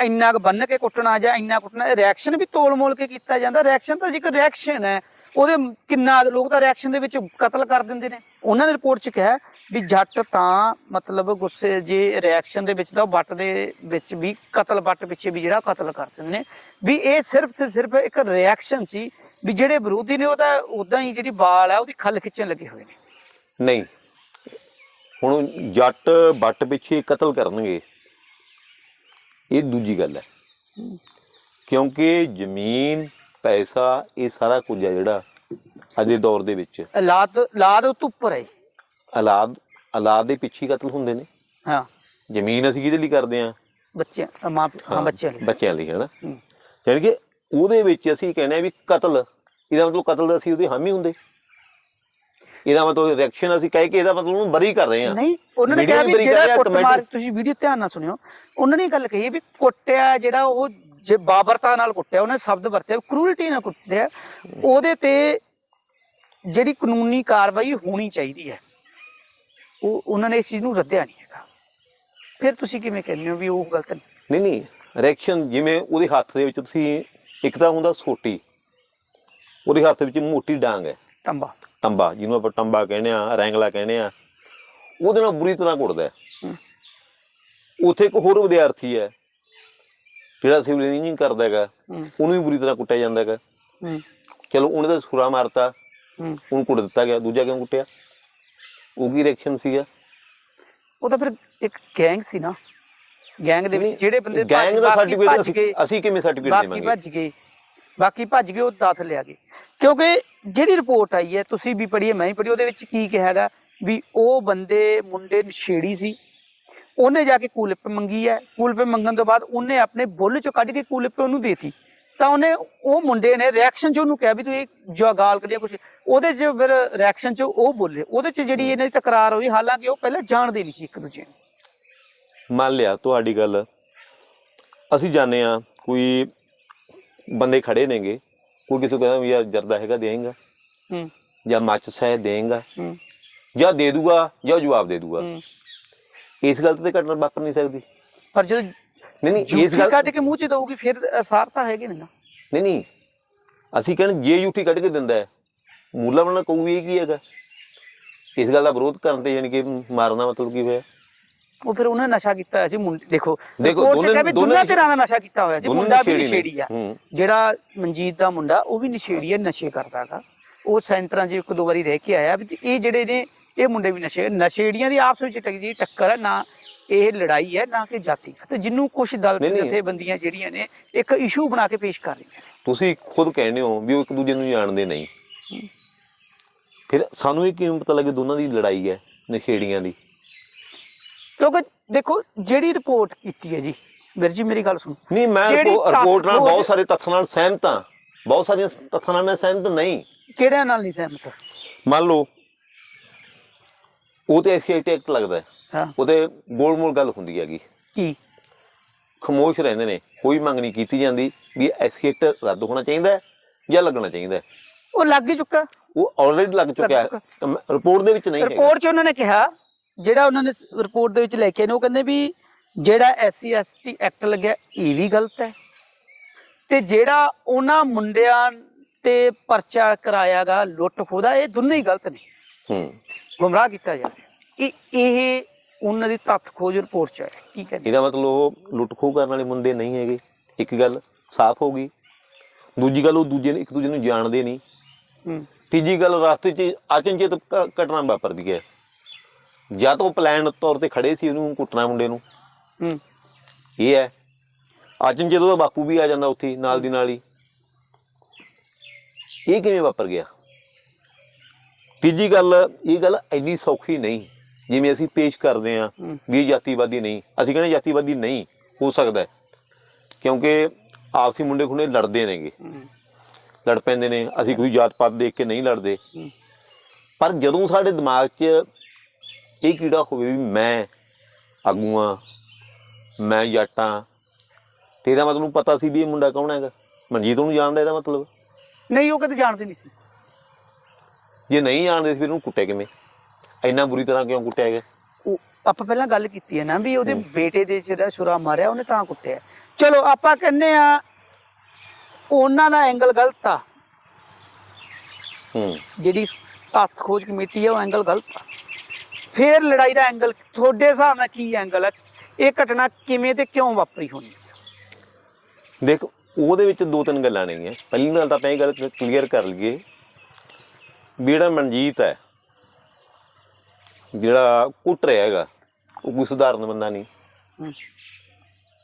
ਇੰਨਾ ਕੁ ਬੰਨ ਕੇ ਕੁੱਟਣਾ ਜਾਂ ਇੰਨਾ ਕੁੱਟਣਾ ਰਿਐਕਸ਼ਨ ਵੀ ਤੋਲ ਮੋਲ ਕੇ ਕੀਤਾ ਜਾਂਦਾ। ਰਿਐਕਸ਼ਨ ਤਾਂ ਇੱਕ ਰਿਐਕਸ਼ਨ ਹੈ। ਉਹਦੇ ਕਿੰਨਾ ਲੋਕ ਤਾਂ ਰਿਐਕਸ਼ਨ ਦੇ ਵਿੱਚ ਕਤਲ ਕਰ ਦਿੰਦੇ ਨੇ। ਉਹਨਾਂ ਨੇ ਰਿਪੋਰਟ 'ਚ ਕਿਹਾ ਵੀ ਜੱਟ ਤਾਂ ਮਤਲਬ ਗੁੱਸੇ ਜੇ ਰਿਐਕਸ਼ਨ ਦੇ ਵਿੱਚ ਤਾਂ ਉਹ ਵੱਟ ਦੇ ਵਿੱਚ ਵੀ ਕਤਲ, ਵੱਟ ਪਿੱਛੇ ਵੀ ਜਿਹੜਾ ਕਤਲ ਕਰ ਦਿੰਦੇ ਨੇ। ਵੀ ਇਹ ਸਿਰਫ ਤੇ ਸਿਰਫ ਇੱਕ ਰਿਐਕਸ਼ਨ ਸੀ ਵੀ ਜਿਹੜੇ ਵਿਰੋਧੀ ਨੇ ਉਹਦਾ ਉਦਾਂ ਹੀ ਜਿਹੜੀ ਬਾਲ ਹੈ ਉਹਦੀ ਖੱਲ ਖਿੱਚਣ ਲੱਗੇ ਹੋਏ ਨੇ। ਨਹੀਂ। ਹੁਣ ਜੱਟ ਬੱਟ ਪਿੱਛੇ ਕਤਲ ਕਰਨਗੇ। ਇਹ ਦੂਜੀ ਗੱਲ ਹੈ। ਕਿਉਂਕਿ ਜ਼ਮੀਨ ਪੈਸਾ ਇਹ ਸਾਰਾ ਕੁਝ ਹੈ ਜਿਹੜਾ ਅੱਜ ਦੇ ਦੌਰ ਦੇ ਵਿੱਚ। ਔਲਾਦ ਔਲਾਦ ਉਹ ਤੋਂ ਉੱਪਰ ਹੈ। ਔਲਾਦ ਔਲਾਦ ਦੇ ਪਿੱਛੇ ਕਤਲ ਹੁੰਦੇ ਨੇ। ਹਾਂ। ਜ਼ਮੀਨ ਅਸੀਂ ਕਿਹਦੇ ਲਈ ਕਰਦੇ ਹਾਂ? ਬੱਚੇ ਮਾਂ ਹਾਂ ਬੱਚਿਆਂ ਲਈ। ਬੱਚਿਆਂ ਲਈ ਹੈ। ਨਾ। ਯਾਨੀ ਕਿ ਉਹਦੇ ਵਿੱਚ ਅਸੀਂ ਕਹਿੰਦੇ ਆ ਵੀ ਕਤਲ। ਇਹਦਾ ਮਤਲਬ ਕਤਲ ਦਾ ਅਸੀਂ ਉਹਦੇ ਹਾਮੀ ਹੁੰਦੇ। ਇਹਦਾ ਮਤਲਬ ਰਿਐਕਸ਼ਨ ਅਸੀਂ ਕਹਿ ਕੇ ਇਹਦਾ ਮਤਲਬ ਉਹਨੂੰ ਬਰੀ ਕਰ ਰਹੇ ਹਾਂ। ਨਹੀਂ ਉਹਨਾਂ ਨੇ ਕਿਹਾ ਵੀ ਜਿਹੜਾ comment- ਤੁਸੀਂ ਵੀਡੀਓ ਧਿਆਨ ਨਾਲ ਸੁਣਿਓ। ਉਹਨਾਂ ਨੇ ਗੱਲ ਕਹੀ ਵੀ ਕੁੱਟਿਆ ਜਿਹੜਾ ਉਹ ਜੇ ਬਾਬਰਤਾ ਨਾਲ ਕੁੱਟਿਆ ਉਹਨੇ ਸ਼ਬਦ ਵਰਤਿਆ ਕਰੂਲਟੀ ਨਾਲ ਕੁੱਟਿਆ। ਉਹਦੇ ਤੇ ਜਿਹੜੀ ਕਾਨੂੰਨੀ ਕਾਰਵਾਈ ਹੋਣੀ ਚਾਹੀਦੀ ਹੈ ਉਹ ਉਹਨਾਂ ਨੇ ਇਸ ਚੀਜ਼ ਨੂੰ ਰੱਦਿਆ ਨਹੀਂ ਹੈਗਾ। ਫਿਰ ਤੁਸੀਂ ਕਿਵੇਂ ਕਹਿੰਦੇ ਹੋ ਵੀ ਉਹ ਗਲਤ ਨਹੀਂ? ਨਹੀਂ ਨਹੀਂ ਰਿਐਕਸ਼ਨ ਜਿਵੇਂ ਉਹਦੇ ਹੱਥ ਦੇ ਵਿੱਚ ਤੁਸੀਂ ਇੱਕ ਤਾਂ ਹੁੰਦਾ ਸੋਟੀ ਉਹਦੇ ਹੱਥ ਵਿੱਚ ਮੋਟੀ ਡਾਂਗ ਹੈ। ਤੰਬਾ। ਟੰਬਾ ਜਿਹਨੂੰ ਆਪਾਂ ਟੰਬਾ ਕਹਿੰਦੇ ਆ ਰੈਂਗਲਾ ਕਹਿੰਦੇ ਆ ਉਹਦੇ ਨਾਲ ਬੁਰੀ ਤਰ੍ਹਾਂ। ਹੂੰ। ਉੱਥੇ ਇੱਕ ਹੋਰ ਵਿਦਿਆਰਥੀ ਹੈ ਜਿਹੜਾ ਸਿਵਲ ਇੰਜੀਨੀਅਰਿੰਗ ਕਰਦਾ ਹੈਗਾ ਉਹਨੂੰ ਵੀ ਬੁਰੀ ਤਰ੍ਹਾਂ ਕੁੱਟਿਆ ਜਾਂਦਾ ਹੈਗਾ। ਚਲੋ ਉਹਨੇ ਤਾਂ ਛੁਰਾ ਮਾਰਤਾ ਉਹਨੂੰ ਕੁੱਟ ਦਿੱਤਾ ਗਿਆ ਦੂਜਾ ਕਿਉਂ ਕੁੱਟਿਆ? ਉਹ ਕੀ ਰਿਐਕਸ਼ਨ ਸੀਗਾ? ਉਹ ਤਾਂ ਫਿਰ ਇੱਕ ਗੈਂਗ ਸੀ ਨਾ। ਗੈਂਗ ਦੇ ਵਿੱਚ ਜਿਹੜੇ ਬੰਦੇ ਗੈਂਗ ਦਾ ਬਾਕੀ ਸਰਟੀਫਿਕੇਟ ਅਸੀਂ ਕਿਵੇਂ ਸਰਟੀਫਿਕੇਟ ਬਾਕੀ ਦੇਵਾਂਗੇ? ਭੱਜ ਗਏ ਬਾਕੀ ਭੱਜ ਗਏ ਉਹ ਦਾਖਲ ਲਿਆ ਗਏ ਕਿਉਂਕਿ ਜਿਹੜੀ ਰਿਪੋਰਟ ਆਈ ਹੈ, ਤੁਸੀਂ ਵੀ ਪੜ੍ਹੀ ਹੈ, ਮੈਂ ਵੀ ਪੜ੍ਹੀ ਉਹਦੇ ਵਿੱਚ ਕੀ ਕਿਹਾ ਹੈਗਾ ਵੀ ਉਹ ਬੰਦੇ ਮੁੰਡੇ ਨਸ਼ੇੜੀ ਸੀ। ਉਹਨੇ ਜਾ ਕੇ ਕੂਲਿਪ ਮੰਗੀ ਹੈ। ਕੂਲਿਪ ਮੰਗਣ ਤੋਂ ਬਾਅਦ ਉਹਨੇ ਆਪਣੇ ਬੁੱਲ ਚੋਂ ਕੱਢ ਕੇ ਕੂਲਿਪ ਉਹਨੂੰ ਦੇਤੀ। ਤਾਂ ਉਹਨੇ, ਉਹ ਮੁੰਡੇ ਨੇ ਰਿਐਕਸ਼ਨ ਚ ਉਹਨੂੰ ਕਿਹਾ ਵੀ ਤੂੰ ਇਹ ਜੋ ਗਾਲ ਕੱਢਿਆ ਕੁਛ, ਉਹਦੇ ਚ ਫਿਰ ਰਿਐਕਸ਼ਨ ਚ ਉਹ ਬੋਲੇ। ਉਹਦੇ ਚ ਜਿਹੜੀ ਇਹਨਾਂ ਦੀ ਤਕਰਾਰ ਹੋਈ, ਹਾਲਾਂਕਿ ਉਹ ਪਹਿਲਾਂ ਜਾਣਦੇ ਨਹੀਂ ਸੀ ਇੱਕ ਦੂਜੇ ਨੂੰ। ਮੰਨ ਲਿਆ ਤੁਹਾਡੀ ਗੱਲ। ਅਸੀਂ ਜਾਣਦੇ ਆ ਕੋਈ ਬੰਦੇ ਖੜੇ ਨੇਗੇ। ਕੋਈ ਕਿਸੇ ਕਹਿੰਦਾ ਵੀ ਯਾਰ ਜਰਦਾ ਹੈਗਾ ਦੇਂਗਾ। ਹੂੰ। ਜਾਂ ਮਾਚਸ ਹੈ ਦੇਂਗਾ। ਹੂੰ। ਜਾਂ ਦੇ ਦੂਗਾ ਜਾਂ ਜਵਾਬ ਦੇ ਦੂਗਾ। ਹੂੰ। ਇਸ ਗੱਲ ਤੇ ਘਟਨਾ ਵਾਪਰ ਨਹੀਂ ਸਕਦੀ। ਪਰ ਜਦੋਂ ਨਹੀਂ ਨਹੀਂ ਇਸ ਗੱਲ ਕੱਢ ਕੇ ਮੂੰਹ ਚ ਦਊਗੀ ਫਿਰ ਅਸਾਰ ਤਾਂ ਹੈਗੇ ਨੇ ਨਾ। ਨਹੀਂ ਨਹੀਂ। ਅਸੀਂ ਕਹਿੰਦੇ ਜੇ ਯੂਟੀ ਕੱਢ ਕੇ ਦਿੰਦਾ ਹੈ ਮੂਲਾ ਬਣਾ ਕਹੂ ਇਹ ਕੀ ਹੈਗਾ। ਇਸ ਗੱਲ ਦਾ ਵਿਰੋਧ ਕਰਨ ਤੇ ਯਾਨੀ ਕਿ ਮਾਰਨਾ ਮਤਲਬ ਕੀ ਹੋਇਆ? ਉਹ ਫਿਰ ਉਹਨੇ ਨਸ਼ਾ ਕੀਤਾ ਹੋਇਆ ਸੀ ਮੁੰਡੇ ਦੇਖੋ ਦੇਖੋ, report 'ਚ ਦੋਨੇ- ਧਿਰਾਂ ਦਾ ਨਸ਼ਾ ਕੀਤਾ ਹੋਇਆ ਸੀ ਮੁੰਡਾ ਵੀ ਨਸ਼ੇੜੀ ਆ। ਜਿਹੜਾ ਮਨਜੀਤ ਦਾ ਮੁੰਡਾ ਉਹ ਵੀ ਨਸ਼ੇੜੀ ਹੈ ਨਸ਼ੇ ਕਰਦਾਗਾ ਉਹ ਸੈਂਟਰਾਂ 'ਚ ਇੱਕ ਦੋ ਵਾਰੀ ਰਹਿ ਕੇ ਆਇਆ ਵੀ ਇਹ ਜਿਹੜੇ ਨੇ ਇਹ ਮੁੰਡੇ ਵੀ ਨਸ਼ੇ ਨਸ਼ੇੜੀਆਂ ਦੀ ਆਪਸ ਵਿੱਚ ਟਕ ਜੀ ਟੱਕਰ ਹੈ ਨਾ ਇਹ ਲੜਾਈ ਹੈ ਨਾ ਕਿ ਜਾਤੀ। ਤੇ ਜਿੰਨੂੰ ਕੁਝ ਦਲ। ਜਥੇਬੰਦੀਆਂ ਜਿਹੜੀਆਂ ਨੇ ਇੱਕ ਇਸ਼ੂ ਬਣਾ ਕੇ ਪੇਸ਼ ਕਰ ਰਹੀਆਂ ਨੇ। ਤੁਸੀਂ ਖੁਦ ਕਹਿੰਦੇ ਹੋ ਵੀ ਉਹ ਇੱਕ ਦੂਜੇ ਨੂੰ ਜਾਣਦੇ ਨਹੀਂ। ਫਿਰ ਸਾਨੂੰ ਇਹ ਕਿਵੇਂ ਪਤਾ ਲੱਗੇ ਦੋਨਾਂ ਦੀ ਲੜਾਈ ਹੈ ਨਸ਼ੇੜੀਆਂ ਦੀ? ਕਿਉਂਕਿ ਦੇਖੋ ਜਿਹੜੀ ਰਿਪੋਰਟ ਕੀਤੀ ਹੈ ਜੀ ਵੀਰ ਜੀ ਮੇਰੀ ਗੱਲ ਸੁਣੋ। ਨਹੀਂ ਮੈਂ ਜਿਹੜੀ ਰਿਪੋਰਟ ਨਾਲ ਬਹੁਤ ਸਾਰੇ ਤੱਥਾਂ ਨਾਲ ਸਹਿਮਤ ਹਾਂ। ਬਹੁਤ ਸਾਰੀਆਂ ਤੱਥਾਂ ਨਾਲ ਮੈਂ ਸਹਿਮਤ ਨਹੀਂ। ਕਿਹੜਿਆਂ ਨਾਲ ਨਹੀਂ ਸਹਿਮਤ? ਮੰਨ ਲਓ ਉਹ ਤੇ ਐਕਟ ਲੱਗਦਾ ਹੈ। ਉਹਦੇ ਗੋਲ ਮੋਲ ਗੱਲ ਹੁੰਦੀ ਹੈਗੀ। ਕੀ? ਖਮੋਸ਼ ਰਹਿੰਦੇ ਨੇ। ਕੋਈ ਮੰਗ ਨਹੀਂ ਕੀਤੀ ਜਾਂਦੀ ਵੀ ਐਕਸੀਟ ਰੱਦ ਹੋਣਾ ਚਾਹੀਦਾ ਜਾਂ ਲੱਗਣਾ ਚਾਹੀਦਾ ਉਹ ਲੱਗ ਹੀ ਚੁੱਕਾ। ਉਹ ਆਲਰੇਡੀ ਲੱਗ ਚੁੱਕਿਆ ਹੈ। ਰਿਪੋਰਟ ਦੇ ਵਿੱਚ ਨਹੀਂ ਰਿਪੋਰਟ 'ਚ ਉਹਨਾਂ ਨੇ ਕਿਹਾ ਜਿਹੜਾ ਉਹਨਾਂ ਨੇ ਰਿਪੋਰਟ ਦੇ ਵਿੱਚ ਲੈ ਕੇ ਨੇ ਉਹ ਕਹਿੰਦੇ ਵੀ ਜਿਹੜਾ ਐਸਸੀ ਐਸਟੀ ਐਕਟ ਲੱਗਿਆ ਇਹ ਵੀ ਗਲਤ ਹੈ। ਤੇ ਜਿਹੜਾ ਉਹਨਾਂ ਮੁੰਡਿਆਂ ਤੇ ਪਰਚਾ ਕਰਾਇਆਗਾ ਲੁੱਟ ਖੋਦਾ ਇਹ ਦੋਨੇ ਹੀ ਗਲਤ ਨੇ। ਹੂੰ। ਗੁੰਮਰਾਹ ਕੀਤਾ ਜਾ ਰਿਹਾ ਇਹ ਇਹ ਉਹਨਾਂ ਦੀ ਤੱਥ ਖੋਜ ਰਿਪੋਰਟ 'ਚ ਹੈ। ਕੀ ਕਹਿੰਦੇ? ਇਹਦਾ ਮਤਲਬ ਉਹ ਲੁੱਟ ਖੋਹ ਕਰਨ ਵਾਲੇ ਮੁੰਡੇ ਨਹੀਂ ਹੈਗੇ। ਇੱਕ ਗੱਲ ਸਾਫ਼ ਹੋ ਗਈ। ਦੂਜੀ ਗੱਲ ਉਹ ਦੂਜੇ ਨੂੰ ਇੱਕ ਦੂਜੇ ਨੂੰ ਜਾਣਦੇ ਨਹੀਂ। ਹੂੰ। ਤੀਜੀ ਗੱਲ ਰਸਤੇ 'ਚ ਅਚਨਚੇਤ ਘਟਨਾ ਵਾਪਰਦੀ ਹੈ। ਜਾਂ ਤਾਂ ਉਹ ਪਲਾਨ ਤੌਰ ਤੇ ਖੜੇ ਸੀ ਉਹਨੂੰ ਕੁੱਟਣਾ ਮੁੰਡੇ ਨੂੰ। ਹੂੰ। ਇਹ ਹੈ। ਅਚਨਚੇਤ ਉਹਦਾ ਬਾਪੂ ਵੀ ਆ ਜਾਂਦਾ ਉੱਥੇ ਨਾਲ ਦੀ ਨਾਲ ਹੀ। ਇਹ ਕਿਵੇਂ ਵਾਪਰ ਗਿਆ? ਤੀਜੀ ਗੱਲ ਇਹ ਗੱਲ ਇੰਨੀ ਸੌਖੀ ਨਹੀਂ ਜਿਵੇਂ ਅਸੀਂ ਪੇਸ਼ ਕਰਦੇ ਹੂੰ। ਵੀ ਜਾਤੀਵਾਦੀ ਨਹੀਂ। ਅਸੀਂ ਕਹਿੰਦੇ ਜਾਤੀਵਾਦੀ ਨਹੀਂ ਹੋ ਸਕਦਾ। ਕਿਉਂਕਿ ਆਪਸੀ ਮੁੰਡੇ ਖੁੰਡੇ ਲੜਦੇ ਨੇਗੇ। ਲੜ ਪੈਂਦੇ ਨੇ। ਅਸੀਂ ਕੋਈ ਜਾਤ ਪਾਤ ਦੇਖ ਕੇ ਨਹੀਂ ਲੜਦੇ। ਪਰ ਜਦੋਂ ਸਾਡੇ ਦਿਮਾਗ 'ਚ ਇਹ ਕੀੜਾ ਹੋਵੇ ਵੀ ਮੈਂ ਆਗੂਆਂ ਮੈਂ ਜੱਟਾਂ? ਤੇ ਇਹਦਾ ਮਤਲਬ ਪਤਾ ਸੀ ਵੀ ਇਹ ਮੁੰਡਾ ਕੌਣ ਹੈਗਾ? ਮਨਜੀਤ ਨੂੰ ਜਾਣਦਾ ਇਹਦਾ ਮਤਲਬ? ਨਹੀਂ ਉਹ ਕਦੇ ਜਾਣਦੇ ਨਹੀਂ ਸੀ। ਜੇ ਨਹੀਂ ਜਾਣਦੇ ਸੀ ਫਿਰ ਉਹਨੂੰ ਕੁੱਟਿਆ ਕਿਵੇਂ? ਇੰਨਾ ਬੁਰੀ ਤਰ੍ਹਾਂ ਕਿਉਂ ਕੁੱਟਿਆ ਗਿਆ? ਉਹ ਆਪਾਂ ਪਹਿਲਾਂ ਗੱਲ ਕੀਤੀ ਹੈ ਨਾ ਵੀ ਉਹਦੇ ਬੇਟੇ ਦੇ ਜਿਹੜਾ ਛੁਰਾ ਮਾਰਿਆ ਉਹਨੇ ਤਾਂ ਕੁੱਟਿਆ। ਚਲੋ ਆਪਾਂ ਕਹਿੰਨੇ ਆ ਉਹਨਾਂ ਦਾ ਐਂਗਲ ਗਲਤ ਆ। ਹੂੰ। ਜਿਹੜੀ ਹੱਥ ਖੋਜ ਕਮੇਟੀ ਹੈ ਉਹ ਐਂਗਲ ਗਲਤ ਆ। ਫੇਰ ਲੜਾਈ ਦਾ ਐਂਗਲ ਤੁਹਾਡੇ ਹਿਸਾਬ ਨਾਲ ਕੀ ਐਂਗਲ ਹੈ ਇਹ ਘਟਨਾ ਕਿਵੇਂ ਤੇ ਕਿਉਂ ਵਾਪਰੀ ਹੋਣੀ ਦੇਖ ਉਹਦੇ ਵਿੱਚ ਦੋ ਤਿੰਨ ਗੱਲਾਂ ਨੇਗੀਆਂ ਪਹਿਲੀ ਗੱਲ ਤਾਂ ਆਪਾਂ ਇਹ ਗੱਲ ਕਲੀਅਰ ਕਰ ਲਈਏ ਜਿਹੜਾ ਮਨਜੀਤ ਹੈ ਜਿਹੜਾ ਕੁੱਟ ਰਿਹਾ ਹੈਗਾ ਉਹ ਕੋਈ ਸੁਧਾਰਨ ਬੰਦਾ ਨਹੀਂ।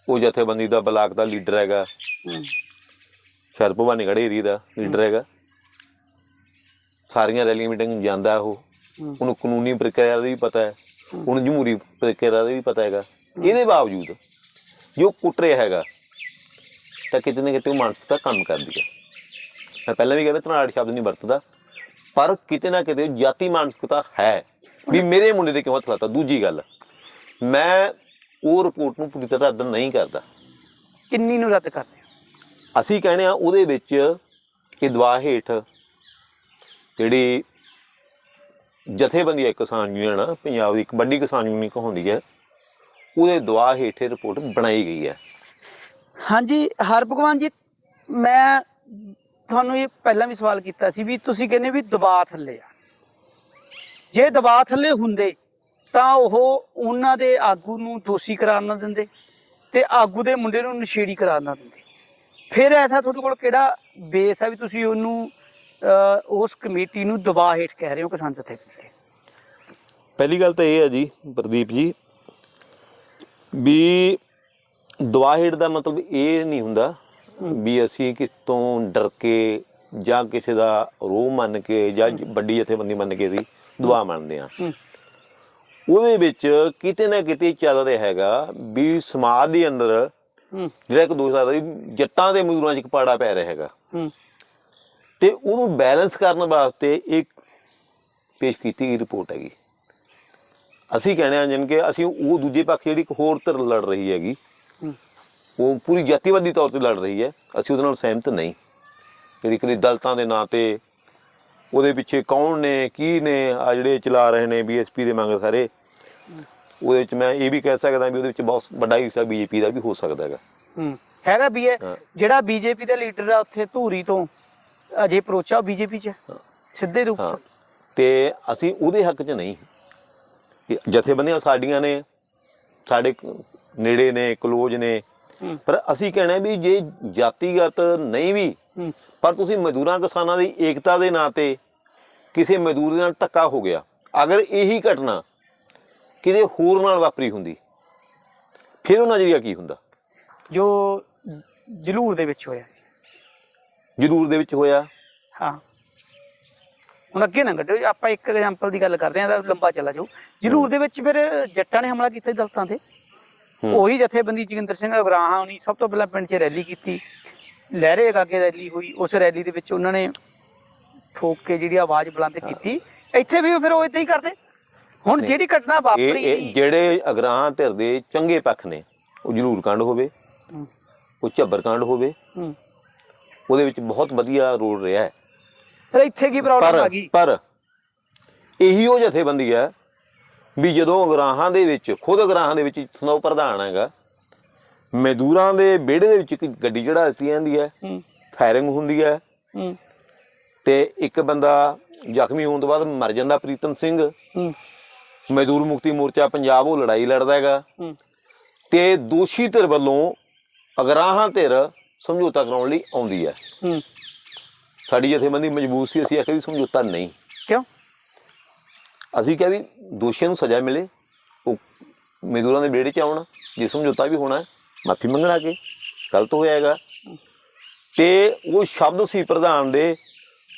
ਉਹ ਜਥੇਬੰਦੀ ਦਾ ਬਲਾਕ ਦਾ ਲੀਡਰ ਹੈਗਾ। ਸ਼ਾਇਦ ਭਵਾਨੀ ਏਰੀਆ ਦਾ ਲੀਡਰ ਹੈਗਾ ਸਾਰੀਆਂ ਰੈਲੀ ਮੀਟਿੰਗ ਜਾਂਦਾ ਉਹ। ਉਹਨੂੰ ਕਾਨੂੰਨੀ ਪ੍ਰਕਿਰਿਆ ਦਾ ਵੀ ਪਤਾ ਹੈ। ਉਹਨੂੰ ਜਮਹੂਰੀ ਪ੍ਰਕਿਰਿਆ ਦਾ ਵੀ ਪਤਾ ਹੈਗਾ। ਇਹਦੇ ਬਾਵਜੂਦ ਜੋ ਕੁੱਟ ਰਿਹਾ ਹੈਗਾ ਤਾਂ ਕਿਤੇ ਨਾ ਕਿਤੇ ਉਹ ਮਾਨਸਿਕਤਾ ਕੰਮ ਕਰਦੀ ਹੈ। ਮੈਂ ਪਹਿਲਾਂ ਵੀ ਕਹਿੰਦਾ ਧਨਾੜ ਸ਼ਬਦ ਨਹੀਂ ਵਰਤਦਾ। ਪਰ ਕਿਤੇ ਨਾ ਕਿਤੇ ਜਾਤੀ ਮਾਨਸਿਕਤਾ ਹੈ। ਵੀ ਮੇਰੇ ਮੁੰਡੇ ਦੇ ਕਿਉਂ ਹੱਥ ਲਾਤਾ? ਦੂਜੀ ਗੱਲ ਮੈਂ ਉਹ ਰਿਪੋਰਟ ਨੂੰ ਪੂਰੀ ਤਰ੍ਹਾਂ ਰੱਦ ਨਹੀਂ ਕਰਦਾ। ਕਿੰਨੀ ਨੂੰ ਰੱਦ ਕਰਦੇ? ਅਸੀਂ ਕਹਿੰਦੇ ਆ ਉਹਦੇ ਵਿੱਚ ਇਹ ਦਵਾ ਹੇਠ ਜਿਹੜੀ ਜਥੇਬੰਦੀ ਹੈ ਕਿਸਾਨ ਯੂਨੀਅਨ ਆ, ਪੰਜਾਬ ਦੀ ਇੱਕ ਵੱਡੀ ਕਿਸਾਨ ਯੂਨੀਅਨ ਕਹਾਉਂਦੀ ਹੈ। ਉਹਦੇ ਦਵਾ ਹੇਠ ਰਿਪੋਰਟ ਬਣਾਈ ਗਈ ਹੈ। ਹਾਂਜੀ ਹਰ ਭਗਵਾਨ ਜੀ ਮੈਂ ਤੁਹਾਨੂੰ ਇਹ ਪਹਿਲਾਂ ਵੀ ਸਵਾਲ ਕੀਤਾ ਸੀ ਵੀ ਤੁਸੀਂ ਕਹਿੰਦੇ ਵੀ ਦਬਾਅ ਥੱਲੇ ਆ। ਜੇ ਦਬਾਅ ਥੱਲੇ ਹੁੰਦੇ ਤਾਂ ਉਹ ਉਹਨਾਂ ਦੇ ਆਗੂ ਨੂੰ ਦੋਸ਼ੀ ਕਰਾਰ ਨਾ ਦਿੰਦੇ ਤੇ ਆਗੂ ਦੇ ਮੁੰਡੇ ਨੂੰ ਨਸ਼ੇੜੀ ਕਰਾਰ ਨਾ ਦਿੰਦੇ। ਫਿਰ ਐਸਾ ਤੁਹਾਡੇ ਕੋਲ ਕਿਹੜਾ ਬੇਸ ਆ ਵੀ ਤੁਸੀਂ ਉਹਨੂੰ ਉਸ ਕਮੇਟੀ ਨੂੰ ਦਬਾਅ ਹੇਠ ਕਹਿ ਰਹੇ ਹੋ ਕਿਸਾਨ ਜਥੇਬੰਦੀ ਪਹਿਲੀ ਗੱਲ ਤਾਂ ਇਹ ਹੈ ਜੀ ਪ੍ਰਦੀਪ ਜੀ ਵੀ ਦਵਾ ਹੇਠ ਦਾ ਮਤਲਬ ਇਹ ਨਹੀਂ ਹੁੰਦਾ ਵੀ ਅਸੀਂ ਕਿਸ ਤੋਂ ਡਰ ਕੇ ਜਾਂ ਕਿਸੇ ਦਾ ਰੋਹ ਮੰਨ ਕੇ ਜਾਂ ਵੱਡੀ ਜਥੇਬੰਦੀ ਮੰਨ ਕੇ ਅਸੀਂ ਦੁਆ ਮੰਨਦੇ ਆ। ਉਹਦੇ ਵਿੱਚ ਕਿਤੇ ਨਾ ਕਿਤੇ ਚੱਲ ਰਿਹਾ ਹੈਗਾ ਵੀ ਸਮਾਜ ਦੇ ਅੰਦਰ ਜਿਹੜਾ ਇੱਕ ਦੂਸਰਾ ਦਾ ਜੱਟਾਂ ਦੇ ਮਜ਼ਦੂਰਾਂ 'ਚ ਇੱਕ ਪਾੜਾ ਪੈ ਰਿਹਾ ਹੈਗਾ। ਤੇ ਉਹਨੂੰ ਬੈਲੈਂਸ ਕਰਨ ਵਾਸਤੇ ਇੱਕ ਪੇਸ਼ ਕੀਤੀ ਗਈ ਰਿਪੋਰਟ ਹੈਗੀ। ਅਸੀਂ ਕਹਿੰਦੇ ਹਾਂ ਜਿਨ ਕਿ ਅਸੀਂ ਉਹ ਦੂਜੇ ਪੱਖ ਜਿਹੜੀ ਇੱਕ ਹੋਰ ਧਿਰ ਲੜ ਰਹੀ ਹੈਗੀ। ਉਹ ਪੂਰੀ ਜਾਤੀਵਾਦੀ ਤੌਰ ਤੇ ਲੜ ਰਹੀ ਹੈ ਅਸੀਂ ਉਹਦੇ ਨਾਲ ਸਹਿਮਤ ਨਹੀਂ। ਜਿਹੜੀ ਕਿ ਦਲਤਾਂ ਦੇ ਨਾਂ ਤੇ ਉਹਦੇ ਪਿੱਛੇ ਕੌਣ ਨੇ ਕੀ ਨੇ ਆ ਜਿਹੜੇ ਚਲਾ ਰਹੇ ਨੇ ਬੀਐਸਪੀ ਦੇ ਮੰਗ ਸਾਰੇ ਉਹਦੇ ਵਿੱਚ ਮੈਂ ਇਹ ਵੀ ਕਹਿ ਸਕਦਾ ਵੀ ਉਹਦੇ ਵਿੱਚ ਬਹੁਤ ਵੱਡਾ ਹਿੱਸਾ ਬੀਜੇਪੀ ਦਾ ਵੀ ਹੋ ਸਕਦਾ ਹੈਗਾ। ਹੈਗਾ ਵੀ ਹਾਂ। ਜਿਹੜਾ ਬੀਜੇਪੀ ਦਾ ਲੀਡਰ ਆ ਉੱਥੇ ਧੂਰੀ ਤੋਂ। ਅਜੇ ਪਰੋਚਾ ਬੀਜੇਪੀ ਚ। ਸਿੱਧੇ ਰੂਪ ਚ। ਤੇ ਅਸੀਂ ਉਹਦੇ ਹੱਕ 'ਚ ਨਹੀਂ। ਜਥੇਬੰਦੀਆਂ ਸਾਡੀਆਂ ਨੇ ਸਾਡੇ ਨੇੜੇ ਨੇ ਕਲੋਜ ਨੇ। ਪਰ ਅਸੀਂ ਕਹਿਣਾ ਵੀ ਜੇ ਜਾਤੀਗਤ ਨਹੀਂ ਵੀ ਪਰ ਤੁਸੀਂ ਮਜ਼ਦੂਰਾਂ ਕਿਸਾਨਾਂ ਦੀ ਏਕਤਾ ਦੇ ਨਾਂ ਤੇ ਕਿਸੇ ਮਜ਼ਦੂਰ ਦੇ ਨਾਲ ਧੱਕਾ ਹੋ ਗਿਆ। ਅਗਰ ਇਹੀ ਘਟਨਾ ਕਿਤੇ ਹੋਰ ਨਾਲ ਵਾਪਰੀ ਹੁੰਦੀ ਫਿਰ ਉਹ ਨਜ਼ਰੀਆ ਕੀ ਹੁੰਦਾ? ਜੋ ਜਲੂਰ ਦੇ ਵਿੱਚ ਹੋਇਆ। ਜ਼ਰੂਰ ਦੇ ਵਿੱਚ ਹੋਇਆ। ਹਾਂ। ਹੁਣ ਅੱਗੇ ਨਾ ਕੱਢੋ ਆਪਾਂ ਇੱਕ ਐਗਜ਼ਾਮਪਲ ਦੀ ਗੱਲ ਕਰਦੇ ਤਾਂ ਲੰਬਾ ਚਲਾ ਜਾਊ। ਜਲੂਰ ਦੇ ਵਿੱਚ ਫਿਰ ਜੱਟਾਂ ਨੇ ਹਮਲਾ ਕੀਤਾ ਦਲਤਾਂ ਤੇ। ਉਹੀ ਜਥੇਬੰਦੀ ਜੋਗਿੰਦਰ ਸਿੰਘ ਅਬਰਾਹਾਂ ਉਹਨੀ ਸਭ ਤੋਂ ਪਹਿਲਾਂ ਪਿੰਡ 'ਚ ਰੈਲੀ ਕੀਤੀ। ਲਹਿਰੇ ਗਾਗੇ ਰੈਲੀ ਹੋਈ ਉਸ ਰੈਲੀ ਦੇ ਵਿੱਚ ਉਹਨਾਂ ਨੇ ਠੋਕ ਕੇ ਜਿਹੜੀ ਆਵਾਜ਼ ਬੁਲੰਦ ਕੀਤੀ। ਇੱਥੇ ਵੀ ਫਿਰ ਉਹ ਇਦਾਂ ਹੀ ਕਰਦੇ। ਹੁਣ ਜਿਹੜੀ ਘਟਨਾ ਵਾਪਰੀ ਜਿਹੜੇ ਅਗਰਾਹਾਂ ਧਿਰ ਦੇ ਚੰਗੇ ਪੱਖ ਨੇ ਉਹ ਜ਼ਰੂਰ ਕਾਂਡ ਹੋਵੇ। ਉਹ ਝੱਬਰ ਕਾਂਡ ਹੋਵੇ। ਉਹਦੇ ਵਿੱਚ ਬਹੁਤ ਵਧੀਆ ਰੋਲ ਰਿਹਾ ਹੈ। ਫਿਰ ਇੱਥੇ ਕੀ ਪ੍ਰੋਬਲਮ ਪਰ ਆ ਗਈ? ਪਰ ਇਹੀ ਉਹ ਜਥੇਬੰਦੀ ਹੈ ਵੀ ਜਦੋਂ ਅਗਰਾਹਾਂ ਦੇ ਵਿੱਚ ਖੁਦ ਅਗਰਾਹਾਂ ਦੇ ਵਿੱਚ ਸਨੋ ਪ੍ਰਧਾਨ ਹੈਗਾ ਮਜ਼ਦੂਰਾਂ ਦੇ ਵਿਹੜੇ ਦੇ ਵਿੱਚ ਇੱਕ ਗੱਡੀ ਚੜਾ ਦਿੱਤੀ ਜਾਂਦੀ ਹੈ ਫਾਇਰਿੰਗ ਹੁੰਦੀ ਹੈ। ਤੇ ਇੱਕ ਬੰਦਾ ਜ਼ਖਮੀ ਹੋਣ ਤੋਂ ਬਾਅਦ ਮਰ ਜਾਂਦਾ ਪ੍ਰੀਤਮ ਸਿੰਘ। ਮਜ਼ਦੂਰ ਮੁਕਤੀ ਮੋਰਚਾ ਪੰਜਾਬ ਉਹ ਲੜਾਈ ਲੜਦਾ ਹੈਗਾ। ਤੇ ਦੋਸ਼ੀ ਧਿਰ ਵੱਲੋਂ ਅਗਰਾਹਾਂ ਧਿਰ ਸਮਝੌਤਾ ਕਰਾਉਣ ਲਈ ਆਉਂਦੀ ਹੈ। ਹੂੰ। ਸਾਡੀ ਜਥੇਬੰਦੀ ਮਜਬੂਰ ਸੀ ਅਸੀਂ ਆਖਿਆ ਵੀ ਸਮਝੌਤਾ ਨਹੀਂ। ਕਿਉਂ? ਅਸੀਂ ਕਿਹਾ ਵੀ ਦੋਸ਼ੀਆਂ ਨੂੰ ਸਜ਼ਾ ਮਿਲੇ ਉਹ ਮਜ਼ਦੂਰਾਂ ਦੇ ਵਿਹੜੇ 'ਚ ਆਉਣ ਜੇ ਸਮਝੌਤਾ ਵੀ ਹੋਣਾ ਹੈ ਮਾਫੀ ਮੰਗਣਾ ਕੇ ਗਲਤ ਹੋਇਆ ਹੈਗਾ। ਤੇ ਉਹ ਸ਼ਬਦ ਸੀ ਪ੍ਰਧਾਨ ਦੇ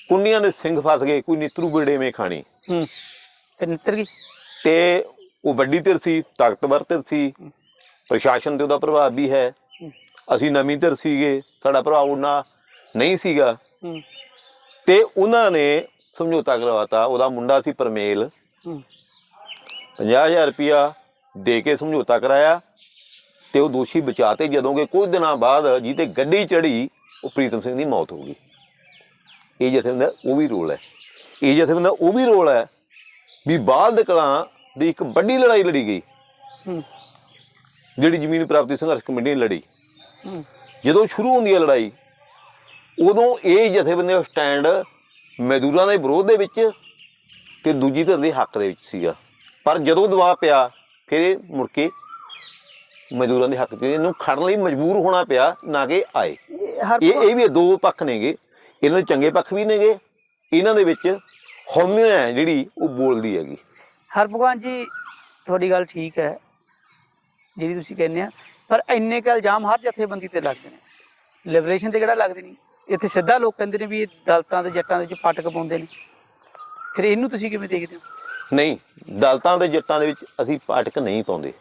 ਕੁੰਡੀਆਂ ਦੇ ਸਿੰਘ ਫਸ ਗਏ ਕੋਈ ਨਿਤਰੂ ਬੇੜੇਵੇਂ ਖਾਣੀ। ਹੂੰ। ਤੇ ਨਿੱਤਰ ਗਈ ਤੇ ਉਹ ਵੱਡੀ ਧਿਰ ਸੀ ਤਾਕਤਵਰ ਧਿਰ ਸੀ ਪ੍ਰਸ਼ਾਸਨ ਤੇ ਉਹਦਾ ਪ੍ਰਭਾਵ ਵੀ ਹੈ। ਅਸੀਂ ਨਵੀਂ ਧਿਰ ਸੀਗੇ ਸਾਡਾ ਪ੍ਰਭਾਵ ਉਹਨਾਂ ਨਹੀਂ ਸੀਗਾ। ਤੇ ਉਹਨਾਂ ਨੇ ਸਮਝੌਤਾ ਕਰਵਾਤਾ ਉਹਦਾ ਮੁੰਡਾ ਸੀ ਪਰਮੇਲ। ਹੂੰ। 50000 ਰੁਪਇਆ ਦੇ ਕੇ ਸਮਝੌਤਾ ਕਰਾਇਆ ਤੇ ਉਹ ਦੋਸ਼ੀ ਬਚਾਤੇ ਜਦੋਂ ਕਿ ਕੁਝ ਦਿਨਾਂ ਬਾਅਦ ਜਿਹਤੇ ਗੱਡੀ ਚੜੀ ਉਹ ਪ੍ਰੀਤਮ ਸਿੰਘ ਦੀ ਮੌਤ ਹੋ ਗਈ। ਇਹ ਜਥੇਬੰਦਾ ਉਹ ਵੀ ਰੋਲ ਹੈ। ਇਹ ਜਥੇਬੰਦਾ ਉਹ ਵੀ ਰੋਲ ਹੈ ਵੀ ਬਾਲ ਦੇ ਕਲਾਂ ਦੀ ਇੱਕ ਵੱਡੀ ਲੜਾਈ ਲੜੀ ਗਈ। ਜਿਹੜੀ ਜ਼ਮੀਨ ਪ੍ਰਾਪਤੀ ਸੰਘਰਸ਼ ਕਮੇਟੀ ਨੇ ਲੜੀ। ਜਦੋਂ ਸ਼ੁਰੂ ਹੁੰਦੀ ਹੈ ਲੜਾਈ ਉਦੋਂ ਇਹ ਜਥੇਬੰਦੀ ਦਾ ਸਟੈਂਡ ਮਜ਼ਦੂਰਾਂ ਦੇ ਵਿਰੋਧ ਦੇ ਵਿੱਚ ਤੇ ਦੂਜੀ ਧਿਰ ਦੇ ਹੱਕ ਦੇ ਵਿੱਚ ਸੀਗਾ। ਪਰ ਜਦੋਂ ਦਬਾਅ ਪਿਆ ਫਿਰ ਇਹ ਮੁੜ ਕੇ ਮਜ਼ਦੂਰਾਂ ਦੇ ਹੱਕ 'ਚ ਇਹਨੂੰ ਖੜਨ ਲਈ ਮਜਬੂਰ ਹੋਣਾ ਪਿਆ ਨਾ ਕਿ ਆਏ। ਇਹ ਇਹ ਵੀ ਦੋ ਪੱਖ ਨੇਗੇ। ਇਹਨਾਂ ਦੇ ਚੰਗੇ ਪੱਖ ਵੀ ਨੇਗੇ। ਇਹਨਾਂ ਦੇ ਵਿੱਚ ਹਉਮੈ ਹੈ ਜਿਹੜੀ ਉਹ ਬੋਲਦੀ ਹੈਗੀ। ਹਰ ਭਗਵਾਨ ਜੀ ਤੁਹਾਡੀ ਗੱਲ ਠੀਕ ਹੈ ਜਿਹੜੀ ਤੁਸੀਂ ਕਹਿੰਦੇ ਆ। ਪਰ ਇੰਨੇ ਕੁ ਇਲਜ਼ਾਮ ਹਰ ਜਥੇਬੰਦੀ ਤੇ ਲੱਗਦੇ ਨੇ। ਲਿਬਰੇਸ਼ਨ ਤੇ ਕਿਹੜਾ ਲੱਗਦੇ ਨਹੀਂ ਇੱਥੇ ਸਿੱਧਾ ਲੋਕ ਕਹਿੰਦੇ ਨੇ ਵੀ ਇਹ ਦਲਤਾਂ ਤੇ ਜੱਟਾਂ ਦੇ ਵਿੱਚ ਪਟਕ ਪਾਉਂਦੇ ਨੇ। ਫਿਰ ਇਹਨੂੰ ਤੁਸੀਂ ਕਿਵੇਂ ਦੇਖਦੇ ਹੋ? ਨਹੀਂ ਦਲਤਾਂ ਦੇ ਜੱਟਾਂ ਦੇ ਵਿੱਚ ਅਸੀਂ ਪਾਟਕ ਨਹੀਂ ਪਾਉਂਦੇ।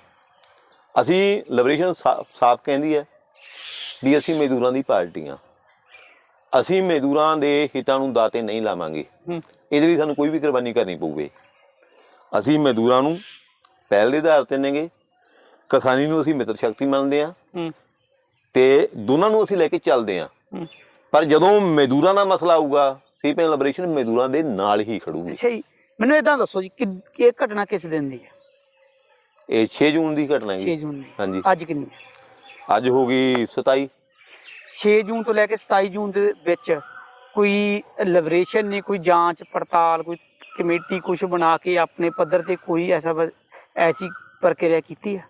ਅਸੀਂ ਲਿਬਰੇਸ਼ਨ ਸਾਫ਼ ਕਹਿੰਦੀ ਹੈ ਵੀ ਅਸੀਂ ਮਜ਼ਦੂਰਾਂ ਦੀ ਪਾਰਟੀ ਹਾਂ ਅਸੀਂ ਮਜ਼ਦੂਰਾਂ ਦੇ ਹਿੱਤਾਂ ਨੂੰ ਦਾਤੇ ਨਹੀਂ ਲਾਵਾਂਗੇ। ਇਹਦੇ ਲਈ ਸਾਨੂੰ ਕੋਈ ਵੀ ਕੁਰਬਾਨੀ ਕਰਨੀ ਪਊਗੀ। ਅਸੀਂ ਮਜ਼ਦੂਰਾਂ ਨੂੰ ਪਹਿਲ ਦੇ ਆਧਾਰ ਤੇ ਨੇਗੇ। ਕਿਸਾਨੀ ਨੂੰ ਅਸੀਂ ਮਿੱਤਰ ਸ਼ਕਤੀ ਮੰਨਦੇ ਹੂੰ। ਤੇ ਦੋਨਾਂ ਨੂੰ ਅਸੀਂ ਲੈ ਕੇ ਚੱਲਦੇ ਹੂੰ। ਪਰ ਜਦੋਂ ਮਜ਼ਦੂਰਾਂ ਦਾ ਮਸਲਾ ਆਊਗਾ ਸੀਪੀਐਮ ਲਿਬਰੇਸ਼ਨ ਮਜ਼ਦੂਰਾਂ ਦੇ ਨਾਲ ਹੀ ਖੜੂਗੀ। ਅੱਛਾ ਜੀ ਮੈਨੂੰ ਇਦਾਂ ਦੱਸੋ ਜੀ ਕਿ ਇਹ ਘਟਨਾ ਕਿਸ ਦਿਨ ਦੀ ਹੈ? ਇਹ 6 ਜੂਨ ਦੀ ਘਟਨਾ ਹੈ 6 ਜੂਨ ਦੀ। ਹਾਂਜੀ। ਅੱਜ ਕਿੰਨੀ ਹੈ? ਅੱਜ ਹੋ ਗਈ 27 6 ਜੂਨ ਤੋਂ ਲੈ ਕੇ 27 ਜੂਨ ਦੇ ਵਿੱਚ ਕੋਈ ਲਿਬਰੇਸ਼ਨ ਨੇ ਕੋਈ ਜਾਂਚ ਪੜਤਾਲ ਕੋਈ ਕਮੇਟੀ ਕੁਝ ਬਣਾ ਕੇ ਆਪਣੇ ਪੱਧਰ ਤੇ ਕੋਈ ਐਸਾ ਐਸੀ ਪ੍ਰਕਿਰਿਆ ਕੀਤੀ ਹੈ?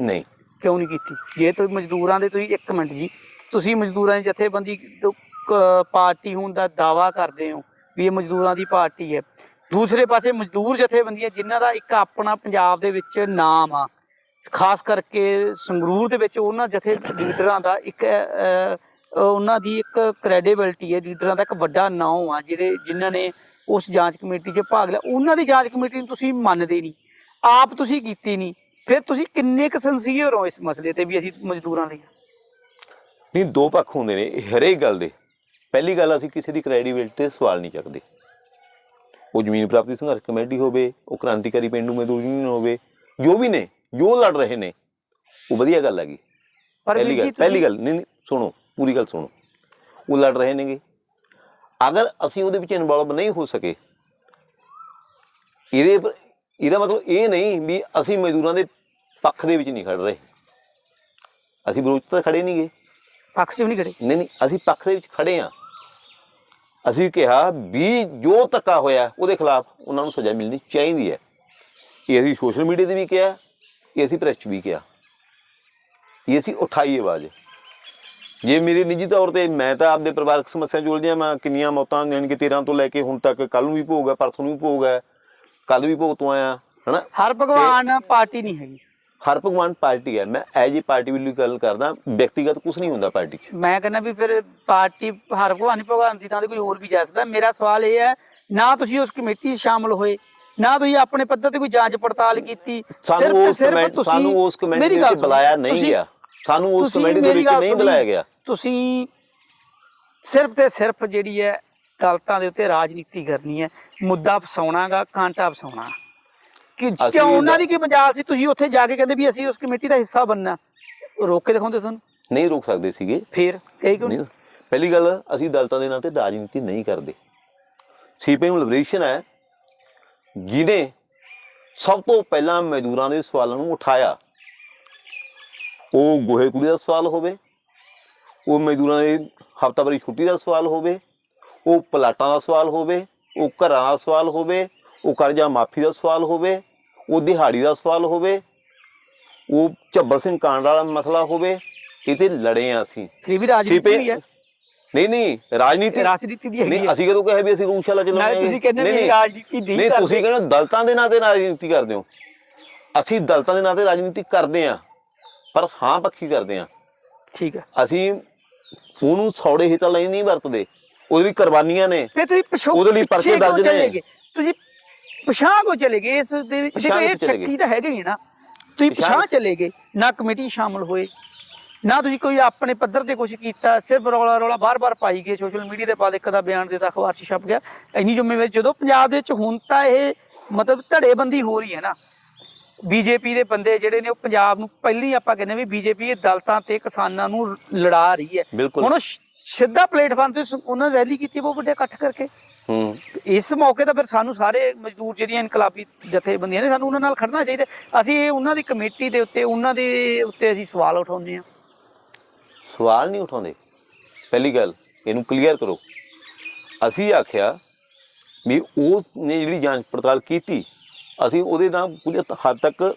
ਨਹੀਂ। ਕਿਉਂ ਨਹੀਂ ਕੀਤੀ? ਜੇ ਤੁਸੀਂ ਮਜ਼ਦੂਰਾਂ ਦੇ ਤੁਸੀਂ ਇੱਕ ਮਿੰਟ ਜੀ ਤੁਸੀਂ ਮਜ਼ਦੂਰਾਂ ਦੀ ਜਥੇਬੰਦੀ ਤੋਂ ਕ- ਪਾਰਟੀ ਹੋਣ ਦਾ ਦਾਵਾ ਕਰਦੇ ਹੋ ਵੀ ਇਹ ਮਜ਼ਦੂਰਾਂ ਦੀ ਪਾਰਟੀ ਹੈ। ਦੂਸਰੇ ਪਾਸੇ ਮਜ਼ਦੂਰ ਜਥੇਬੰਦੀਆਂ ਜਿਨ੍ਹਾਂ ਦਾ ਇੱਕ ਆਪਣਾ ਪੰਜਾਬ ਦੇ ਵਿੱਚ ਨਾਮ ਆ। ਖਾਸ ਕਰਕੇ ਸੰਗਰੂਰ ਦੇ ਵਿੱਚ ਉਹਨਾਂ ਜਥੇ ਲੀਡਰਾਂ ਦਾ ਇੱਕ ਅਹ, ਅਹ, ਉਹਨਾਂ ਦੀ ਇੱਕ ਕ੍ਰੈਡੀਬਿਲਟੀ ਹੈ ਲੀਡਰਾਂ ਦਾ ਇੱਕ ਵੱਡਾ ਨਾਮ ਆ ਜਿਹੜੇ ਜਿਨ੍ਹਾਂ ਨੇ ਉਸ ਜਾਂਚ ਕਮੇਟੀ 'ਚ ਭਾਗ ਲਿਆ। ਉਹਨਾਂ ਦੀ ਜਾਂਚ ਕਮੇਟੀ ਨੂੰ ਤੁਸੀਂ ਮੰਨਦੇ ਨਹੀਂ। ਆਪ ਤੁਸੀਂ ਕੀਤੀ ਨਹੀਂ। ਫਿਰ ਤੁਸੀਂ ਕਿੰਨੇ ਕੁ ਸਿੰਸੀਅਰ ਹੋ ਇਸ ਮਸਲੇ ਤੇ ਵੀ ਅਸੀਂ ਮਜ਼ਦੂਰਾਂ ਲਈ? ਨਹੀਂ ਦੋ ਪੱਖ ਹੁੰਦੇ ਨੇ ਹਰੇਕ ਗੱਲ ਦੇ। ਪਹਿਲੀ ਗੱਲ ਅਸੀਂ ਕਿਸੇ ਦੀ ਕ੍ਰੈਡੀਬਿਲਿਟੀ ਤੇ ਸਵਾਲ ਨਹੀਂ ਚੱਕਦੇ। ਉਹ ਜ਼ਮੀਨ ਪ੍ਰਾਪਤੀ ਸੰਘਰਸ਼ ਕਮੇਟੀ ਹੋਵੇ ਉਹ ਕ੍ਰਾਂਤੀਕਾਰੀ ਪਿੰਡੂ ਮਜ਼ਦੂਰ ਯੂਨੀਅਨ ਹੋਵੇ ਜੋ ਵੀ ਨੇ ਜੋ ਲੜ ਰਹੇ ਨੇ ਉਹ ਵਧੀਆ ਗੱਲ ਹੈਗੀ। ਪਰ ਪਹਿਲੀ ਗੱਲ ਪਹਿਲੀ ਗੱਲ ਨਹੀਂ ਨਹੀਂ ਸੁਣੋ ਪੂਰੀ ਗੱਲ ਸੁਣੋ। ਉਹ ਲੜ ਰਹੇ ਨੇਗੇ। ਅਗਰ ਅਸੀਂ ਉਹਦੇ ਵਿੱਚ ਇਨਵੋਲਵ ਨਹੀਂ ਹੋ ਸਕੇ ਇਹਦੇ ਇਹਦਾ ਮਤਲਬ ਇਹ ਨਹੀਂ ਵੀ ਅਸੀਂ ਮਜ਼ਦੂਰਾਂ ਦੇ ਪੱਖ ਦੇ ਵਿੱਚ ਨਹੀਂ ਖੜ ਰਹੇ ਅਸੀਂ ਵਿਰੋਧ 'ਚ ਤਾਂ ਖੜੇ ਨਹੀਂਗੇ। ਪੱਖ ਸੇ ਨਹੀਂ ਕਰੇ ਨਹੀਂ ਨਹੀਂ ਅਸੀਂ ਪੱਖ ਦੇ ਵਿੱਚ ਖੜੇ ਆ ਅਸੀਂ ਕਿਹਾ ਵੀ ਜੋ ਧੱਕਾ ਹੋਇਆ ਉਹਦੇ ਖਿਲਾਫ ਉਹਨਾਂ ਨੂੰ ਸਜ਼ਾ ਮਿਲਣੀ ਚਾਹੀਦੀ ਹੈ। ਇਹ ਅਸੀਂ ਸੋਸ਼ਲ ਮੀਡੀਆ ਤੇ ਵੀ ਕਿਹਾ ਇਹ ਅਸੀਂ ਪ੍ਰੈਸ 'ਚ ਵੀ ਕਿਹਾ। ਇਹ ਅਸੀਂ ਉਠਾਈ ਆਵਾਜ਼। ਜੇ ਮੇਰੇ ਨਿੱਜੀ ਤੌਰ ਤੇ ਮੈਂ ਤਾਂ ਆਪਦੇ ਪਰਿਵਾਰਕ ਸਮੱਸਿਆ ਜੁੜ ਗਿਆ ਮੈਂ ਕਿੰਨੀਆਂ ਮੌਤਾਂ ਯਾਨੀ ਕਿ 13 ਤੋਂ ਲੈ ਕੇ ਹੁਣ ਤੱਕ ਕੱਲ ਨੂੰ ਵੀ ਭੋਗ ਪਰਸੋਂ ਨੂੰ ਵੀ ਭੋਗ ਕੱਲ ਵੀ ਭੋਗ ਤੋਂ ਆਇਆ ਹਨਾ? ਹਰ ਭਗਵਾਨ ਪਾਰਟੀ ਨਹੀਂ ਹੈਗੀ। ਹਰ ਭਗਵਾਨ ਪਾਰਟੀ ਹੈ। ਮੈਂ ਐਜ ਏ ਪਾਰਟੀ ਵੱਲੋਂ ਗੱਲ ਕਰਦਾ ਵਿਅਕਤੀਗਤ ਕੁਝ ਨਹੀਂ ਹੁੰਦਾ ਪਾਰਟੀ 'ਚ। ਮੈਂ ਕਹਿੰਦਾ ਵੀ ਫਿਰ ਪਾਰਟੀ ਹਰ ਭਗਵਾਨ ਨਹੀਂ ਭਗਵਾਨ ਦੀ ਥਾਂ ਤੇ ਕੋਈ ਹੋਰ ਵੀ ਜਾ ਸਕਦਾ। ਮੇਰਾ ਸਵਾਲ ਇਹ ਹੈ ਨਾ ਤੁਸੀਂ ਉਸ ਕਮੇਟੀ 'ਚ ਸ਼ਾਮਲ ਹੋਏ ਨਾ ਤੁਸੀਂ ਆਪਣੇ ਪੱਧਰ ਤੇ ਕੋਈ ਜਾਂਚ ਪੜਤਾਲ ਕੀਤੀ। ਸਾਨੂੰ ਉਸ ਕਮੇਟੀ ਸਾਨੂੰ ਉਸ ਕਮੇਟੀ ਦੇ ਵਿੱਚ ਬੁਲਾਇਆ ਨਹੀਂ ਗਿਆ। ਸਾਨੂੰ ਉਸ ਕਮੇਟੀ ਦੇ ਵਿੱਚ ਨਹੀਂ ਬੁਲਾਇਆ ਗਿਆ। ਤੁਸੀਂ ਸਿਰਫ ਤੇ ਸਿਰਫ ਜਿਹੜੀ ਹੈ ਦਲਤਾਂ ਦੇ ਉੱਤੇ ਰਾਜਨੀਤੀ ਕਰਨੀ ਹੈ। ਮੁੱਦਾ ਫਸਾਉਣਾਗਾ ਕਾਂਟਾ ਫਸਾਉਣਾ। ਕਿ ਕਿਉਂ ਉਹਨਾਂ ਦੀ ਕੀ ਮਜਾਲ ਸੀ? ਤੁਸੀਂ ਉੱਥੇ ਜਾ ਕੇ ਕਹਿੰਦੇ ਵੀ ਅਸੀਂ ਉਸ ਕਮੇਟੀ ਦਾ ਹਿੱਸਾ ਬਣਨਾ। ਰੋਕ ਕੇ ਦਿਖਾਉਂਦੇ ਤੁਹਾਨੂੰ? ਨਹੀਂ ਰੋਕ ਸਕਦੇ ਸੀਗੇ। ਫੇਰ? ਇਹ ਕਿਉਂ? ਪਹਿਲੀ ਗੱਲ ਅਸੀਂ ਦਲਤਾਂ ਦੇ ਨਾਂ ਤੇ ਰਾਜਨੀਤੀ ਨਹੀਂ ਕਰਦੇ। ਸੀਪੀਐਮ ਲਿਬਰੇਸ਼ਨ ਹੈ। ਜਿਹਨੇ ਸਭ ਤੋਂ ਪਹਿਲਾਂ ਮਜ਼ਦੂਰਾਂ ਦੇ ਸਵਾਲਾਂ ਨੂੰ ਉਠਾਇਆ। ਉਹ ਗੋਹੇ ਕੁੜੀ ਦਾ ਸਵਾਲ ਹੋਵੇ। ਉਹ ਮਜ਼ਦੂਰਾਂ ਦੇ ਹਫ਼ਤਾਵਾਰੀ ਛੁੱਟੀ ਦਾ ਸਵਾਲ ਹੋਵੇ। ਉਹ ਪਲਾਟਾਂ ਦਾ ਸਵਾਲ ਹੋਵੇ ਉਹ ਘਰਾਂ ਦਾ ਸਵਾਲ ਹੋਵੇ ਉਹ ਕਰਜ਼ਾ ਮਾਫੀ ਦਾ ਸਵਾਲ ਹੋਵੇ ਉਹ ਦਿਹਾੜੀ ਦਾ ਸਵਾਲ ਹੋਵੇ ਉਹ ਝੱਬਰ ਸਿੰਘ ਕਾਂਡ ਵਾਲਾ ਮਸਲਾ ਹੋਵੇ ਇਹ ਤੇ ਲੜੇ ਆ ਅਸੀਂ। ਇਹ ਵੀ ਰਾਜਨੀਤੀ ਵੀ ਹੈ। ਨਹੀਂ ਨਹੀਂ ਰਾਜਨੀਤੀ ਰਾਜਨੀਤੀ ਦੀ ਨਹੀਂ ਅਸੀਂ ਕਦੋਂ ਕਹੇ ਵੀ ਅਸੀਂ ਗਊਸ਼ਾਲਾ ਚਲਾਉਂਦੇ ਨਾਲੇ ਤੁਸੀਂ ਕਹਿੰਦੇ ਵੀ ਰਾਜਨੀਤੀ ਨਹੀਂ ਨਹੀਂ। ਤੁਸੀਂ ਕਹਿੰਦੇ ਦਲਤਾਂ ਦੇ ਨਾਂ ਤੇ ਰਾਜਨੀਤੀ ਕਰਦੇ ਹੋ। ਅਸੀਂ ਦਲਤਾਂ ਦੇ ਨਾਂ ਤੇ ਰਾਜਨੀਤੀ ਕਰਦੇ ਆ ਪਰ ਹਾਂ ਪੱਖੀ ਕਰਦੇ ਆ। ਠੀਕ ਹੈ ਅਸੀਂ ਉਹਨੂੰ ਸੌੜੇ ਹਿੱਤਾਂ ਲਈ ਨਹੀਂ ਵਰਤਦੇ। ਉਹਦੀ ਵੀ ਕੁਰਬਾਨੀਆਂ ਨੇ। ਫਿਰ ਤੁਸੀਂ ਪਿਛੋ ਉਹਦੇ ਲਈ ਪਰਚੇ ਦਰਜ ਨੇ। ਤੁਸੀਂ ਪਛਾਹ ਕੋ ਚਲੇ ਗਏ ਇਸ ਦੇ ਇਹ ਕਿਉਂ ਚਲੇ ਸ਼ੱਕੀ ਤਾਂ ਹੈਗਾ ਨਾ। ਤੁਸੀਂ ਪਿਛਾਂਹ- ਚਲੇ ਗਏ ਨਾ ਕਮੇਟੀ ਸ਼ਾਮਲ ਹੋਏ। ਨਾ ਤੁਸੀਂ ਕੋਈ ਆਪਣੇ ਪੱਧਰ ਤੇ ਕੁਝ ਕੀਤਾ ਸਿਰਫ ਰੌਲਾ ਰੌਲਾ ਬਾਰ-ਬਾਰ ਪਾਈ ਗਏ ਸੋਸ਼ਲ ਮੀਡੀਆ ਦੇ ਬਾਅਦ ਇੱਕ ਦਾ ਬਿਆਨ ਦਿੱਤਾ ਅਖਬਾਰ 'ਚ ਛਪ ਗਿਆ। ਇੰਨੀ ਜ਼ਿੰਮੇਵਾਰੀ ਜਦੋਂ ਪੰਜਾਬ ਦੇ ਵਿੱਚ ਹੁਣ ਤਾਂ ਇਹ ਮਤਲਬ ਧੜੇਬੰਦੀ ਹੋ ਰਹੀ ਹੈ ਨਾ। ਬੀਜੇਪੀ ਦੇ ਬੰਦੇ ਜਿਹੜੇ ਨੇ ਉਹ ਪੰਜਾਬ ਨੂੰ ਪਹਿਲੀ ਆਪਾਂ ਕਹਿੰਦੇ ਵੀ ਬੀਜੇਪੀ ਇਹ ਦਲਤਾਂ ਤੇ ਕਿਸਾਨਾਂ ਨੂੰ ਲੜਾ ਰਹੀ ਹੈ। ਹੁਣ ਸਿੱਧਾ ਪਲੇਟਫਾਰਮ ਤੇ ਸ- ਉਹਨਾਂ ਨੇ ਰੈਲੀ ਕੀਤੀ ਬਹੁਤ ਵੱਡੇ ਇਕੱਠ ਕਰਕੇ। ਹੂੰ। ਇਸ ਮੌਕੇ ਤਾਂ ਫਿਰ ਸਾਨੂੰ ਸਾਰੇ ਮਜ਼ਦੂਰ ਜਿਹੜੀਆਂ ਇਨਕਲਾਬੀ ਜਥੇਬੰਦੀਆਂ ਨੇ ਸਾਨੂੰ ਉਹਨਾਂ ਨਾਲ ਖੜਨਾ ਚਾਹੀਦਾ। ਅਸੀਂ ਇਹ ਉਹਨਾਂ ਦੀ ਕਮੇਟੀ ਦੇ ਉੱਤੇ ਉਹਨਾਂ ਦੇ ਉੱਤੇ ਅਸੀਂ ਸਵਾਲ ਉਠਾਉਂਦੇ ਹਾਂ। ਸਵਾਲ ਨਹੀਂ ਉਠਾਉਂਦੇ। ਪਹਿਲੀ ਗੱਲ ਇਹਨੂੰ ਕਲੀਅਰ ਕਰੋ। ਅਸੀਂ ਆਖਿਆ ਵੀ ਉਸ ਨੇ ਜਿਹੜੀ ਜਾਂਚ ਪੜਤਾਲ ਕੀਤੀ ਅਸੀਂ ਉਹਦੇ ਨਾਲ ਪੂਰੀ ਹੱਦ ਤੱਕ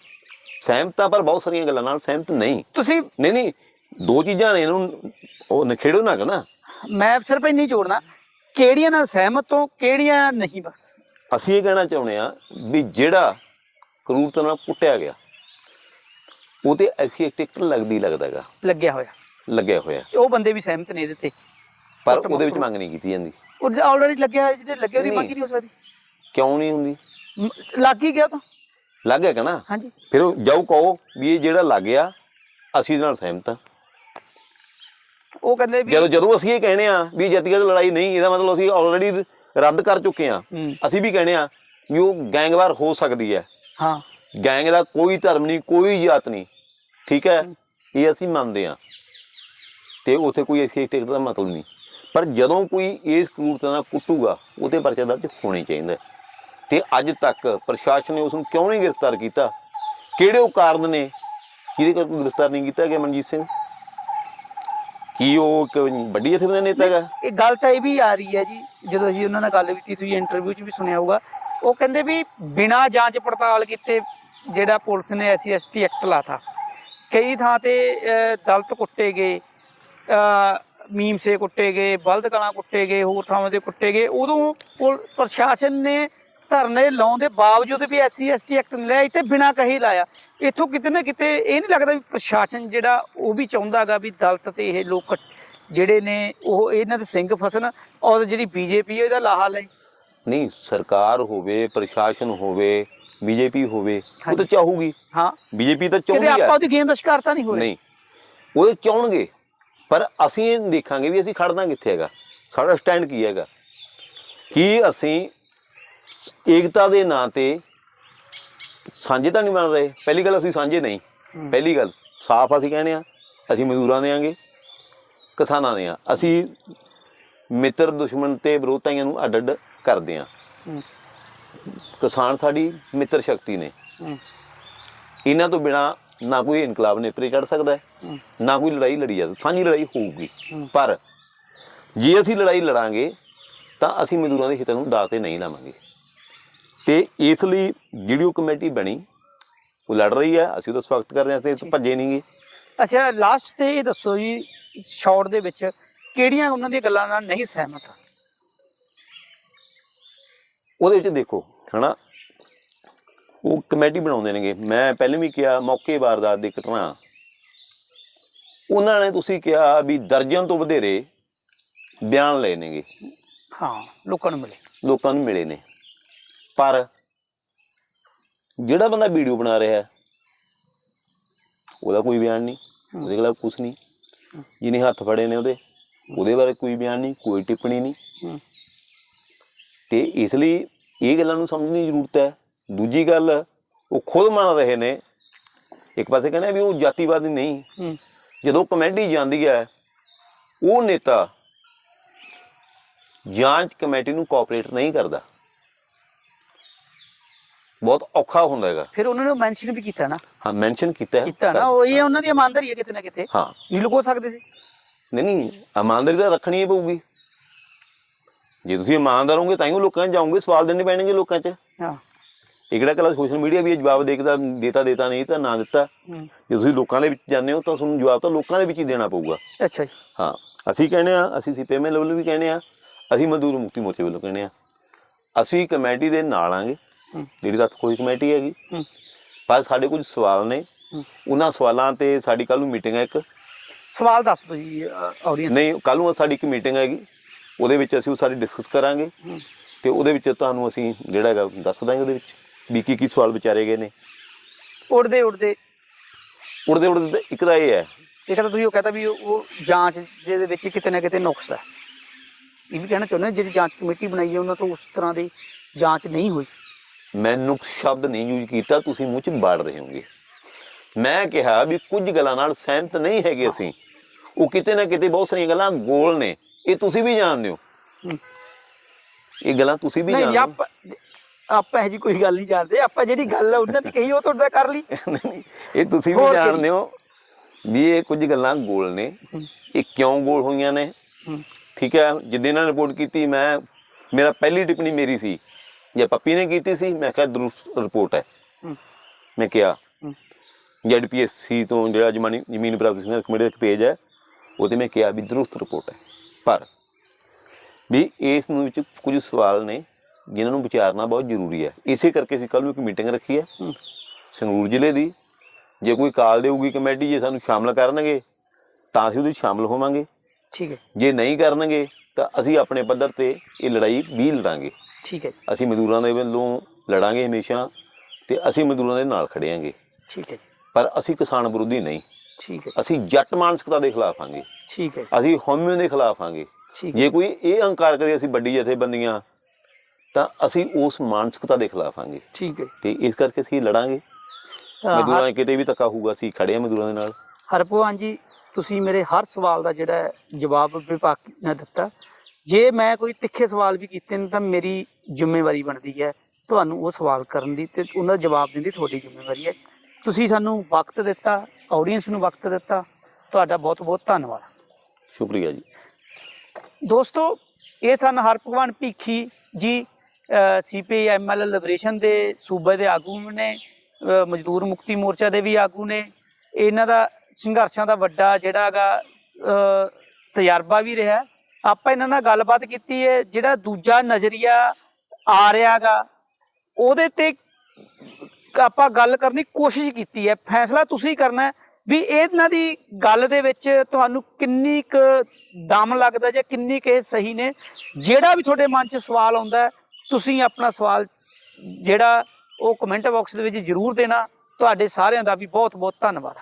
ਸਹਿਮਤ ਹਾਂ ਪਰ ਬਹੁਤ ਸਾਰੀਆਂ ਗੱਲਾਂ ਨਾਲ ਸਹਿਮਤ ਨਹੀਂ। ਤੁਸੀਂ ਨਹੀਂ ਨਹੀਂ ਦੋ ਚੀਜ਼ਾਂ ਨੇ ਇਹਨੂੰ ਉਹ ਨਖੇੜੋ ਨਾ ਕਰਨਾ ਮੈਂ ਸਿਰਫ ਇੰਨੀ ਜੋੜਨਾ। ਕਿਹੜੀਆਂ ਨਾਲ ਸਹਿਮਤ ਹੋ ਕਿਹੜੀਆਂ ਨਹੀਂ ਬਸ। ਅਸੀਂ ਇਹ ਕਹਿਣਾ ਚਾਹੁੰਦੇ ਆ ਵੀ ਜਿਹੜਾ ਕਰੂਰਤਾ ਨਾਲ ਕੁੱਟਿਆ ਗਿਆ ਉਹ ਤੇ ਐਸੀ ਇੱਕ ਟਿਕਟ ਲੱਗਦੀ ਲੱਗਦਾਗਾ ਲੱਗਿਆ ਹੋਇਆ। ਲੱਗਿਆ ਹੋਇਆ। ਉਹ ਬੰਦੇ ਵੀ ਸਹਿਮਤ ਨੇ ਇਹਦੇ ਤੇ। ਪਰ ਉਹਦੇ ਵਿੱਚ ਮੰਗ ਨਹੀਂ ਕੀਤੀ ਜਾਂਦੀ। ਉਹ ਆਲਰੇਡੀ ਲੱਗਿਆ ਹੋਇਆ ਜਿਹੜੇ ਲੱਗੇ ਉਹਦੀ। ਮੰਗ ਹੀ ਨਹੀਂ ਹੋ ਸਕਦੀ। ਕਿਉਂ ਨਹੀਂ ਹੁੰਦੀ? ਲੱਗ ਹੀ ਗਿਆ ਤਾਂ। ਲੱਗ ਗਿਆ ਕਿ ਨਾ? ਹਾਂਜੀ। ਫਿਰ ਜਾਓ ਕਹੋ ਵੀ ਇਹ ਜਿਹੜਾ ਲੱਗ ਗਿਆ ਅਸੀਂ ਇਹਦੇ ਨਾਲ ਸਹਿਮਤ ਹਾਂ। ਉਹ ਕਹਿੰਦੇ ਵੀ ਜਦੋਂ ਜਦੋਂ ਅਸੀਂ ਇਹ ਕਹਿੰਦੇ ਆ ਵੀ ਜਤੀਗਤ ਲੜਾਈ ਨਹੀਂ ਇਹਦਾ ਮਤਲਬ ਅਸੀਂ ਆਲਰੇਡੀ ਰੱਦ ਕਰ ਚੁੱਕੇ ਆ ਅਸੀਂ ਵੀ ਕਹਿੰਦੇ ਆ ਵੀ ਉਹ ਗੈਂਗਵਾਰ ਹੋ ਸਕਦੀ ਹੈ। ਹਾਂ। ਗੈਂਗ ਦਾ ਕੋਈ ਧਰਮ ਨਹੀਂ ਕੋਈ ਜਾਤ ਨਹੀਂ। ਠੀਕ ਹੈ? ਇਹ ਅਸੀਂ ਮੰਨਦੇ ਆ ਤੇ ਉਥੇ ਕੋਈ ਐਸੀ ਟਿਕਟ ਦਾ ਮਤਲਬ ਨਹੀਂ। ਪਰ ਜਦੋਂ ਕੋਈ ਇਸ ਕਰੂਰਤਾ ਨਾਲ ਕੁੱਟੂਗਾ ਉਹਤੇ ਪਰਚਾ ਦਰਜ ਹੋਣੀ ਚਾਹੀਦਾ। ਤੇ ਅੱਜ ਤੱਕ ਪ੍ਰਸ਼ਾਸਨ ਨੇ ਉਸ ਨੂੰ ਕਿਉਂ ਨਹੀਂ ਗ੍ਰਿਫਤਾਰ ਕੀਤਾ? ਕਿਹੜੇ ਉਹ ਕਾਰਨ ਨੇ ਜਿਹਦੇ ਕਰਕੇ ਗ੍ਰਿਫਤਾਰ ਨਹੀਂ ਕੀਤਾ ਗਿਆ ਮਨਜੀਤ ਸਿੰਘ? ਕੀ ਉਹ ਇੱਕ ਵੱਡੀ ਜਥੇਬੰਦੀ ਦਾ ਨੇਤਾ ਹੈਗਾ? ਇਹ ਗੱਲ ਤਾਂ ਇਹ ਵੀ ਆ ਰਹੀ ਹੈ ਜੀ, ਜਦੋਂ ਅਸੀਂ ਉਹਨਾਂ ਨਾਲ ਗੱਲ ਕੀਤੀ, ਤੁਸੀਂ ਇੰਟਰਵਿਊ 'ਚ ਵੀ ਸੁਣਿਆ ਹੋਊਗਾ। ਉਹ ਕਹਿੰਦੇ ਵੀ ਬਿਨਾਂ ਜਾਂਚ ਪੜਤਾਲ ਕੀਤੇ ਜਿਹੜਾ ਪੁਲਿਸ ਨੇ ਐਸਸੀ ਐਸਟੀ ਐਕਟ ਲਾਤਾ। ਕਈ ਥਾਂ ਤੇ ਦਲਤ ਕੁੱਟੇ ਗਏ ਮੀਮਸੇ ਕੁੱਟੇ ਗਏ, ਬਲਦ ਕਲਾਂ ਕੁੱਟੇ ਗਏ, ਹੋਰ ਥਾਵਾਂ ਤੇ ਕੁੱਟੇ ਗਏ। ਉਦੋਂ ਪੁਲ- ਪ੍ਰਸ਼ਾਸਨ ਨੇ ਧਰਨੇ ਲਾਉਣ ਦੇ ਬਾਵਜੂਦ ਵੀ ਐਸਸੀ ਐਸਟੀ ਐਕਟ ਨਹੀਂ ਲਿਆ, ਇੱਥੇ ਬਿਨਾਂ ਕਹੀ ਲਾਇਆ। ਇੱਥੋਂ ਕਿਤੇ ਨਾ ਕਿਤੇ ਇਹ ਨਹੀਂ ਲੱਗਦਾ ਵੀ ਪ੍ਰਸ਼ਾਸਨ ਜਿਹੜਾ ਉਹ ਵੀ ਚਾਹੁੰਦਾਗਾ ਵੀ ਦਲਿਤ ਤੇ ਇਹ ਲੋਕ ਜਿਹੜੇ ਨੇ ਉਹ ਇਹਨਾਂ ਦੇ ਸਿੰਘ ਫਸਣ ਔਰ ਜਿਹੜੀ ਬੀਜੇਪੀ ਇਹਦਾ ਲਾਹਾ ਲੈ ਨਹੀਂ ਸਰਕਾਰ ਹੋਵੇ ਪ੍ਰਸ਼ਾਸਨ ਹੋਵੇ ਬੀਜੇਪੀ ਹੋਵੇ ਉਹ ਤਾਂ ਚਾਹੂਗੀ। ਹਾਂ। ਬੀਜੇਪੀ ਤਾਂ ਕਿਤੇ ਚਾਹੁੰਦੀ ਆਪਾਂ ਹੈ ਉਹਦੀ ਗੇਮ ਦਾ ਸ਼ਿਕਾਰ ਤਾਂ ਨਹੀਂ ਹੋਏ। ਨਹੀਂ। ਉਹ ਚਾਹਣਗੇ। ਪਰ ਅਸੀਂ ਦੇਖਾਂਗੇ ਵੀ ਅਸੀਂ ਖੜਨਾ ਕਿੱਥੇ ਹੈਗਾ। ਸਾਡਾ ਸਟੈਂਡ ਕੀ ਹੈਗਾ। ਕੀ ਅਸੀਂ ਏਕਤਾ ਦੇ ਨਾਂ ਤੇ ਸਾਂਝੇ ਤਾਂ ਨਹੀਂ ਬਣ ਰਹੇ। ਪਹਿਲੀ ਗੱਲ ਅਸੀਂ ਸਾਂਝੇ ਨਹੀਂ। ਪਹਿਲੀ ਗੱਲ ਸਾਫ਼ ਅਸੀਂ ਕਹਿੰਦੇ ਆ ਅਸੀਂ ਮਜ਼ਦੂਰਾਂ ਦੇ ਆਂਗੇ ਕਿਸਾਨਾਂ ਦੇ ਆ ਅਸੀਂ ਮਿੱਤਰ ਦੁਸ਼ਮਣ ਤੇ ਵਿਰੋਧਤਾਈਆਂ ਨੂੰ ਅੱਡ ਅੱਡ ਕਰਦੇ ਆ। ਕਿਸਾਨ ਸਾਡੀ ਮਿੱਤਰ ਸ਼ਕਤੀ ਨੇ। ਇਹਨਾਂ ਤੋਂ ਬਿਨਾ ਨਾ ਕੋਈ ਇਨਕਲਾਬ ਨੇਪਰੇ ਚੜ ਸਕਦਾ। ਨਾ ਕੋਈ ਲੜਾਈ ਲੜੀ ਜਾ ਸਾਂਝੀ ਲੜਾਈ ਹੋਊਗੀ। ਪਰ ਜੇ ਅਸੀਂ ਲੜਾਈ ਲੜਾਂਗੇ ਤਾਂ ਅਸੀਂ ਮਜ਼ਦੂਰਾਂ ਦੇ ਹਿੱਤਾਂ ਨੂੰ ਦਾਅ ਤੇ ਨਹੀਂ ਲਾਵਾਂਗੇ। ਤੇ ਇਸ ਲਈ ਜਿਹੜੀ ਉਹ ਕਮੇਟੀ ਬਣੀ ਉਹ ਲੜ ਰਹੀ ਹੈ ਅਸੀਂ ਤਾਂ ਸਵਾਗਤ ਕਰ ਰਹੇ ਹਾਂ ਤੇ ਭੱਜੇ ਨਹੀਂਗੇ ਅੱਛਾ ਲਾਸਟ ਤੇ ਇਹ ਦੱਸੋ ਜੀ ਸ਼ਾਰਟ ਦੇ ਵਿੱਚ ਕਿਹੜੀਆਂ ਉਹਨਾਂ ਦੀਆਂ ਗੱਲਾਂ ਨਾਲ ਨਹੀਂ ਸਹਿਮਤ? ਉਹਦੇ ਵਿੱਚ ਦੇਖੋ ਹਨਾ ਉਹ ਕਮੇਟੀ ਬਣਾਉਂਦੇ ਨੇਗੇ। ਮੈਂ ਪਹਿਲੇ ਵੀ ਕਿਹਾ ਮੌਕੇ ਵਾਰਦਾਤ ਦੀ ਘਟਨਾ। ਉਹਨਾਂ ਨੇ ਤੁਸੀਂ ਕਿਹਾ ਵੀ ਦਰਜਨ ਤੋਂ ਵਧੇਰੇ ਬਿਆਨ ਲਏ ਨੇਗੇ। ਹਾਂ ਲੋਕਾਂ ਨੂੰ ਮਿਲੇ। ਲੋਕਾਂ ਨੂੰ ਮਿਲੇ ਨੇ। ਪਰ ਜਿਹੜਾ ਬੰਦਾ ਵੀਡੀਓ ਬਣਾ ਰਿਹਾ ਹੈ ਉਹਦਾ ਕੋਈ ਬਿਆਨ ਨਹੀਂ ਉਹਦੇ ਖਿਲਾਫ ਕੁਝ ਨਹੀਂ। ਜਿਹਨੇ ਹੱਥ ਫੜੇ ਨੇ ਉਹਦੇ ਉਹਦੇ ਬਾਰੇ ਕੋਈ ਬਿਆਨ ਨਹੀਂ ਕੋਈ ਟਿੱਪਣੀ ਨਹੀਂ। ਤੇ ਇਸ ਲਈ ਇਹ ਗੱਲਾਂ ਨੂੰ ਸਮਝਣ ਦੀ ਜ਼ਰੂਰਤ ਹੈ। ਦੂਜੀ ਗੱਲ ਉਹ ਖੁਦ ਮੰਨ ਰਹੇ ਨੇ। ਇੱਕ ਪਾਸੇ ਕਹਿੰਦੇ ਵੀ ਉਹ ਜਾਤੀਵਾਦੀ ਨਹੀਂ। ਜਦੋਂ ਕਮੇਟੀ ਜਾਂਦੀ ਹੈ ਉਹ ਨੇਤਾ ਜਾਂਚ ਕਮੇਟੀ ਨੂੰ ਕੋਆਪਰੇਟ ਨਹੀਂ ਕਰਦਾ। ਬਹੁਤ ਔਖਾ ਹੁੰਦਾ ਹੈਗਾ। ਫਿਰ ਉਹਨਾਂ ਨੇ ਮੈਂਸ਼ਨ ਵੀ ਕੀਤਾ ਨਾ। ਹਾਂ ਮੈਂਸ਼ਨ ਕੀਤਾ। ਹੈ ਕੀਤਾ ਨਾ ਉਹ ਇਹ ਉਹਨਾਂ ਦੀ ਇਮਾਨਦਾਰੀ ਹੈ ਕਿਤੇ ਨਾ ਕਿਤੇ। ਹਾਂ। ਨਹੀਂ ਲੁਕੋ ਸਕਦੇ ਸੀ। ਨਹੀਂ ਨਹੀਂ ਇਮਾਨਦਾਰੀ ਤਾਂ ਰੱਖਣੀ ਹੀ ਪਊਗੀ। ਜੇ ਤੁਸੀਂ ਇਮਾਨਦਾਰ ਹੋਗੇ ਤਾਂ ਹੀ ਲੋਕਾਂ 'ਚ ਜਾਓਗੇ ਸਵਾਲ ਦੇਣੇ ਪੈਣਗੇ ਲੋਕਾਂ 'ਚ। ਹਾਂ। ਇਹ ਕਿਹੜਾ ਕੱਲਾ ਸੋਸ਼ਲ ਮੀਡੀਆ ਵੀ ਇਹ ਜਵਾਬ ਦੇਖਦਾ ਦੇਤਾ ਦੇਤਾ ਨਹੀਂ ਤਾਂ ਨਾ ਦਿੱਤਾ। ਜੇ ਤੁਸੀਂ ਲੋਕਾਂ ਦੇ ਵਿੱਚ ਜਾਂਦੇ ਹੋ ਤਾਂ ਤੁਹਾਨੂੰ ਜਵਾਬ ਤਾਂ ਲੋਕਾਂ ਦੇ ਵਿੱਚ ਹੀ ਦੇਣਾ ਪਊਗਾ। ਅੱਛਾ ਜੀ। ਹਾਂ ਅਸੀਂ ਕਹਿੰਦੇ ਆ ਅਸੀਂ ਸੀਪੀਐਮ ਲੈਵਲ ਵੀ ਕਹਿੰਦੇ ਆ ਅਸੀਂ ਮਜ਼ਦੂਰ ਮੁਕਤੀ ਮੋਰਚੇ ਵੱਲੋਂ ਕਹਿੰਦੇ ਆ ਅਸੀਂ ਕਮੇਟੀ ਦੇ ਨਾਲ ਆਂਗੇ। ਜਿਹੜੀ ਤੱਕ ਕੋਈ ਕਮੇਟੀ ਹੈਗੀ। ਪਰ ਸਾਡੇ ਕੁਝ ਸਵਾਲ ਨੇ। ਉਹਨਾਂ ਸਵਾਲਾਂ ਤੇ ਸਾਡੀ ਕੱਲ ਨੂੰ ਮੀਟਿੰਗ ਹੈ ਇੱਕ। ਸਵਾਲ ਦੱਸ ਦਿਓ ਜੀ ਆਡੀਅנס ਨਹੀਂ ਕੱਲ ਨੂੰ ਸਾਡੀ ਇੱਕ ਮੀਟਿੰਗ ਹੈਗੀ। ਉਹਦੇ ਵਿੱਚ ਅਸੀਂ ਉਹ ਸਾਰੀ ਡਿਸਕਸ ਕਰਾਂਗੇ। ਤੇ ਉਹਦੇ ਵਿੱਚ ਤੁਹਾਨੂੰ ਅਸੀਂ ਜਿਹੜਾ ਹੈਗਾ ਦੱਸ ਦਾਂਗੇ ਉਹਦੇ ਵਿੱਚ ਵੀ ਕੀ ਕੀ ਸਵਾਲ ਵਿਚਾਰੇ ਗਏ ਨੇ। ਉੜਦੇ ਉੜਦੇ ਉੜਦੇ ਉੜਦੇ ਇੱਕ ਤਾਂ ਇਹ ਹੈ। ਇਹ ਤਾਂ ਤੁਸੀਂ ਉਹ ਕਹਤਾ ਵੀ ਉਹ ਜਾਂਚ ਦੇ ਵਿੱਚ ਕਿਤੇ ਨਾ ਕਿਤੇ ਨੁਕਸ ਹੈ। ਇਹ ਵੀ ਕਹਿਣਾ ਚਾਹੁੰਦੇ ਜਿਹੜੀ ਜਾਂਚ ਕਮੇਟੀ ਬਣਾਈ ਹੈ ਉਹਨਾਂ ਤੋਂ ਉਸ ਤਰ੍ਹਾਂ ਦੀ ਜਾਂਚ ਨਹੀਂ ਹੋਈ। ਮੈਂ ਨੁਕਸ ਸ਼ਬਦ ਨਹੀਂ ਯੂਜ਼ ਕੀਤਾ ਤੁਸੀਂ ਮੂੰਹ 'ਚ ਬਾੜ ਰਹੇ ਹੋਗੇ ਮੈਂ ਕਿਹਾ ਵੀ ਕੁਝ ਗੱਲਾਂ ਨਾਲ ਸਹਿਮਤ ਨਹੀਂ ਹੈਗੇ ਅਸੀਂ। ਉਹ ਕਿਤੇ ਨਾ ਕਿਤੇ ਬਹੁਤ ਸਾਰੀਆਂ ਗੱਲਾਂ ਗੋਲ ਨੇ। ਇਹ ਤੁਸੀਂ ਵੀ ਜਾਣਦੇ ਹੋ। ਇਹ ਗੱਲਾਂ ਤੁਸੀਂ ਵੀ ਜਾਣਦੇ ਹੋ। ਆਪਾਂ ਆਪਾਂ ਇਹ ਜੀ ਕੋਈ ਗੱਲ ਨਹੀਂ ਜਾਣਦੇ। ਆਪਾਂ ਜਿਹੜੀ ਗੱਲ ਹੈ ਉਹਨਾਂ ਦੀ ਕਹੀ ਉਹ ਤੁਹਾਡਾ ਕਰ ਲਈ। ਇਹ ਤੁਸੀਂ ਵੀ? ਜਾਣਦੇ ਹੋ ਵੀ ਇਹ ਕੁਝ ਗੱਲਾਂ ਗੋਲ ਨੇ। ਇਹ ਕਿਉਂ ਗੋਲ ਹੋਈਆਂ ਨੇ। ਠੀਕ ਹੈ ਜਿੱਦਾਂ ਇਹਨਾਂ ਨੇ ਰਿਪੋਰਟ ਕੀਤੀ ਮੈਂ ਮੇਰਾ ਪਹਿਲੀ ਟਿੱਪਣੀ ਮੇਰੀ ਸੀ। ਜੇ ਪੱਪੀ ਨੇ ਕੀਤੀ ਸੀ ਮੈਂ ਕਿਹਾ ਦਰੁਸਤ ਰਿਪੋਰਟ ਹੈ। ਮੈਂ ਕਿਹਾ। ਜੈਡਪੀਐਸਸੀ ਤੋਂ ਜਿਹੜਾ ਜਮਾਨੀ ਜ਼ਮੀਨ ਪ੍ਰਾਪਤੀ ਸੰਘਰਸ਼ ਕਮੇਟੀ ਦਾ ਇੱਕ ਪੇਜ ਹੈ ਉਹਦੇ ਮੈਂ ਕਿਹਾ ਵੀ ਦਰੁਸਤ ਰਿਪੋਰਟ ਹੈ। ਪਰ ਵੀ ਇਸ ਨੂੰ ਵਿੱਚ ਕੁਝ ਸਵਾਲ ਨੇ ਜਿਨ੍ਹਾਂ ਨੂੰ ਵਿਚਾਰਨਾ ਬਹੁਤ ਜ਼ਰੂਰੀ ਹੈ। ਇਸੇ ਕਰਕੇ ਅਸੀਂ ਕੱਲ ਨੂੰ ਇੱਕ ਮੀਟਿੰਗ ਰੱਖੀ ਹੈ। ਸੰਗਰੂਰ ਜ਼ਿਲ੍ਹੇ ਦੀ। ਜੇ ਕੋਈ ਕਾਲ ਦੇਊਗੀ ਕਮੇਟੀ ਜੇ ਸਾਨੂੰ ਸ਼ਾਮਲ ਕਰਨਗੇ ਤਾਂ ਅਸੀਂ ਉਹਦੇ ਸ਼ਾਮਲ ਹੋਵਾਂਗੇ। ਠੀਕ ਹੈ। ਜੇ ਨਹੀਂ ਕਰਨਗੇ ਤਾਂ ਅਸੀਂ ਆਪਣੇ ਪੱਧਰ ਤੇ ਇਹ ਲੜਾਈ ਵੀ ਲੜਾਂਗੇ। ਠੀਕ ਹੈ ਅਸੀਂ ਮਜ਼ਦੂਰਾਂ ਦੇ ਵੱਲੋਂ ਲੜਾਂਗੇ ਹਮੇਸ਼ਾ ਤੇ ਅਸੀਂ ਮਜ਼ਦੂਰਾਂ ਦੇ ਨਾਲ ਖੜਿਆਂਗੇ ਠੀਕ ਹੈ ਪਰ ਅਸੀਂ ਕਿਸਾਨ ਵਿਰੋਧੀ ਨਹੀਂ। ਠੀਕ ਹੈ ਅਸੀਂ ਜੱਟ ਮਾਨਸਿਕਤਾ ਦੇ ਖਿਲਾਫ ਆਂਗੇ। ਠੀਕ ਹੈ ਅਸੀਂ ਹਉਮੈ ਦੇ ਖਿਲਾਫ ਆਂਗੇ। ਠੀਕ ਹੈ ਜੇ ਕੋਈ ਇਹ ਅਹੰਕਾਰ ਕਰੇ ਅਸੀਂ ਵੱਡੀ ਜਥੇਬੰਦੀਆਂ ਤਾਂ ਅਸੀਂ ਉਸ ਮਾਨਸਿਕਤਾ ਦੇ ਖਿਲਾਫ ਆਂਗੇ। ਠੀਕ ਹੈ ਤੇ ਇਸ ਕਰਕੇ ਅਸੀਂ ਲੜਾਂਗੇ। ਮਜ਼ਦੂਰਾਂ ਕਿਤੇ ਵੀ ਧੱਕਾ ਹੋਊਗਾ ਅਸੀਂ ਖੜੇ ਹਾਂ ਮਜ਼ਦੂਰਾਂ ਦੇ ਨਾਲ। ਹਰਪਵਾਨ ਜੀ ਤੁਸੀਂ ਮੇਰੇ ਹਰ ਸਵਾਲ ਦਾ ਜਿਹੜਾ ਜਵਾਬ ਵਿਭਾਗ ਨੇ ਦਿੱਤਾ ਜੇ ਮੈਂ ਕੋਈ ਤਿੱਖੇ ਸਵਾਲ ਵੀ ਕੀਤੇ ਨੇ ਤਾਂ ਮੇਰੀ ਜ਼ਿੰਮੇਵਾਰੀ ਬਣਦੀ ਹੈ ਤੁਹਾਨੂੰ ਉਹ ਸਵਾਲ ਕਰਨ ਦੀ ਤੇ ਉਹਨਾਂ ਦਾ ਜਵਾਬ ਦੇਣ ਦੀ ਤੁਹਾਡੀ ਜ਼ਿੰਮੇਵਾਰੀ ਹੈ। ਤੁਸੀਂ ਸਾਨੂੰ ਵਕਤ ਦਿੱਤਾ ਆਡੀਅנס ਨੂੰ ਵਕਤ ਦਿੱਤਾ ਤੁਹਾਡਾ ਬਹੁਤ ਬਹੁਤ ਧੰਨਵਾਦ। ਸ਼ੁਕਰੀਆ ਜੀ। ਦੋਸਤੋ ਇਹ ਸਨ ਹਰਭਗਵਾਨ ਭੀਖੀ ਜੀ ਸੀਪੀਆਈ ਐਮਐਲ ਲਿਬਰੇਸ਼ਨ ਦੇ ਸੂਬੇ ਦੇ ਆਗੂ ਨੇ ਮਜ਼ਦੂਰ ਮੁਕਤੀ ਮੋਰਚਾ ਦੇ ਵੀ ਆਗੂ ਨੇ। ਇਹਨਾਂ ਦਾ ਸੰਘਰਸ਼ਾਂ ਦਾ ਵੱਡਾ ਜਿਹੜਾ ਹੈਗਾ ਅ, ਤਜਰਬਾ ਵੀ ਰਿਹਾ। ਆਪਾਂ ਇਹਨਾਂ ਨਾਲ ਗੱਲਬਾਤ ਕੀਤੀ ਹੈ ਜਿਹੜਾ ਦੂਜਾ ਨਜ਼ਰੀਆ ਆ ਰਿਹਾਗਾ ਉਹਦੇ ਤੇ ਆਪਾਂ ਗੱਲ ਕਰਨ ਦੀ ਕੋਸ਼ਿਸ਼ ਕੀਤੀ ਹੈ ਫੈਸਲਾ ਤੁਸੀਂ ਕਰਨਾ ਵੀ ਇਹਨਾਂ ਦੀ ਗੱਲ ਦੇ ਵਿੱਚ ਤੁਹਾਨੂੰ ਕਿੰਨੀ ਕੁ ਦਮ ਲੱਗਦਾ ਜਾਂ ਕਿੰਨੀ ਕੁ ਇਹ ਸਹੀ ਨੇ। ਜਿਹੜਾ ਵੀ ਤੁਹਾਡੇ ਮਨ 'ਚ ਸਵਾਲ ਆਉਂਦਾ ਤੁਸੀਂ ਆਪਣਾ ਸਵਾਲ ਜਿਹੜਾ ਉਹ ਕਮੈਂਟ ਬਾਕਸ ਦੇ ਵਿੱਚ ਜ਼ਰੂਰ ਦੇਣਾ। ਤੁਹਾਡੇ ਸਾਰਿਆਂ ਦਾ ਵੀ ਬਹੁਤ ਬਹੁਤ ਧੰਨਵਾਦ।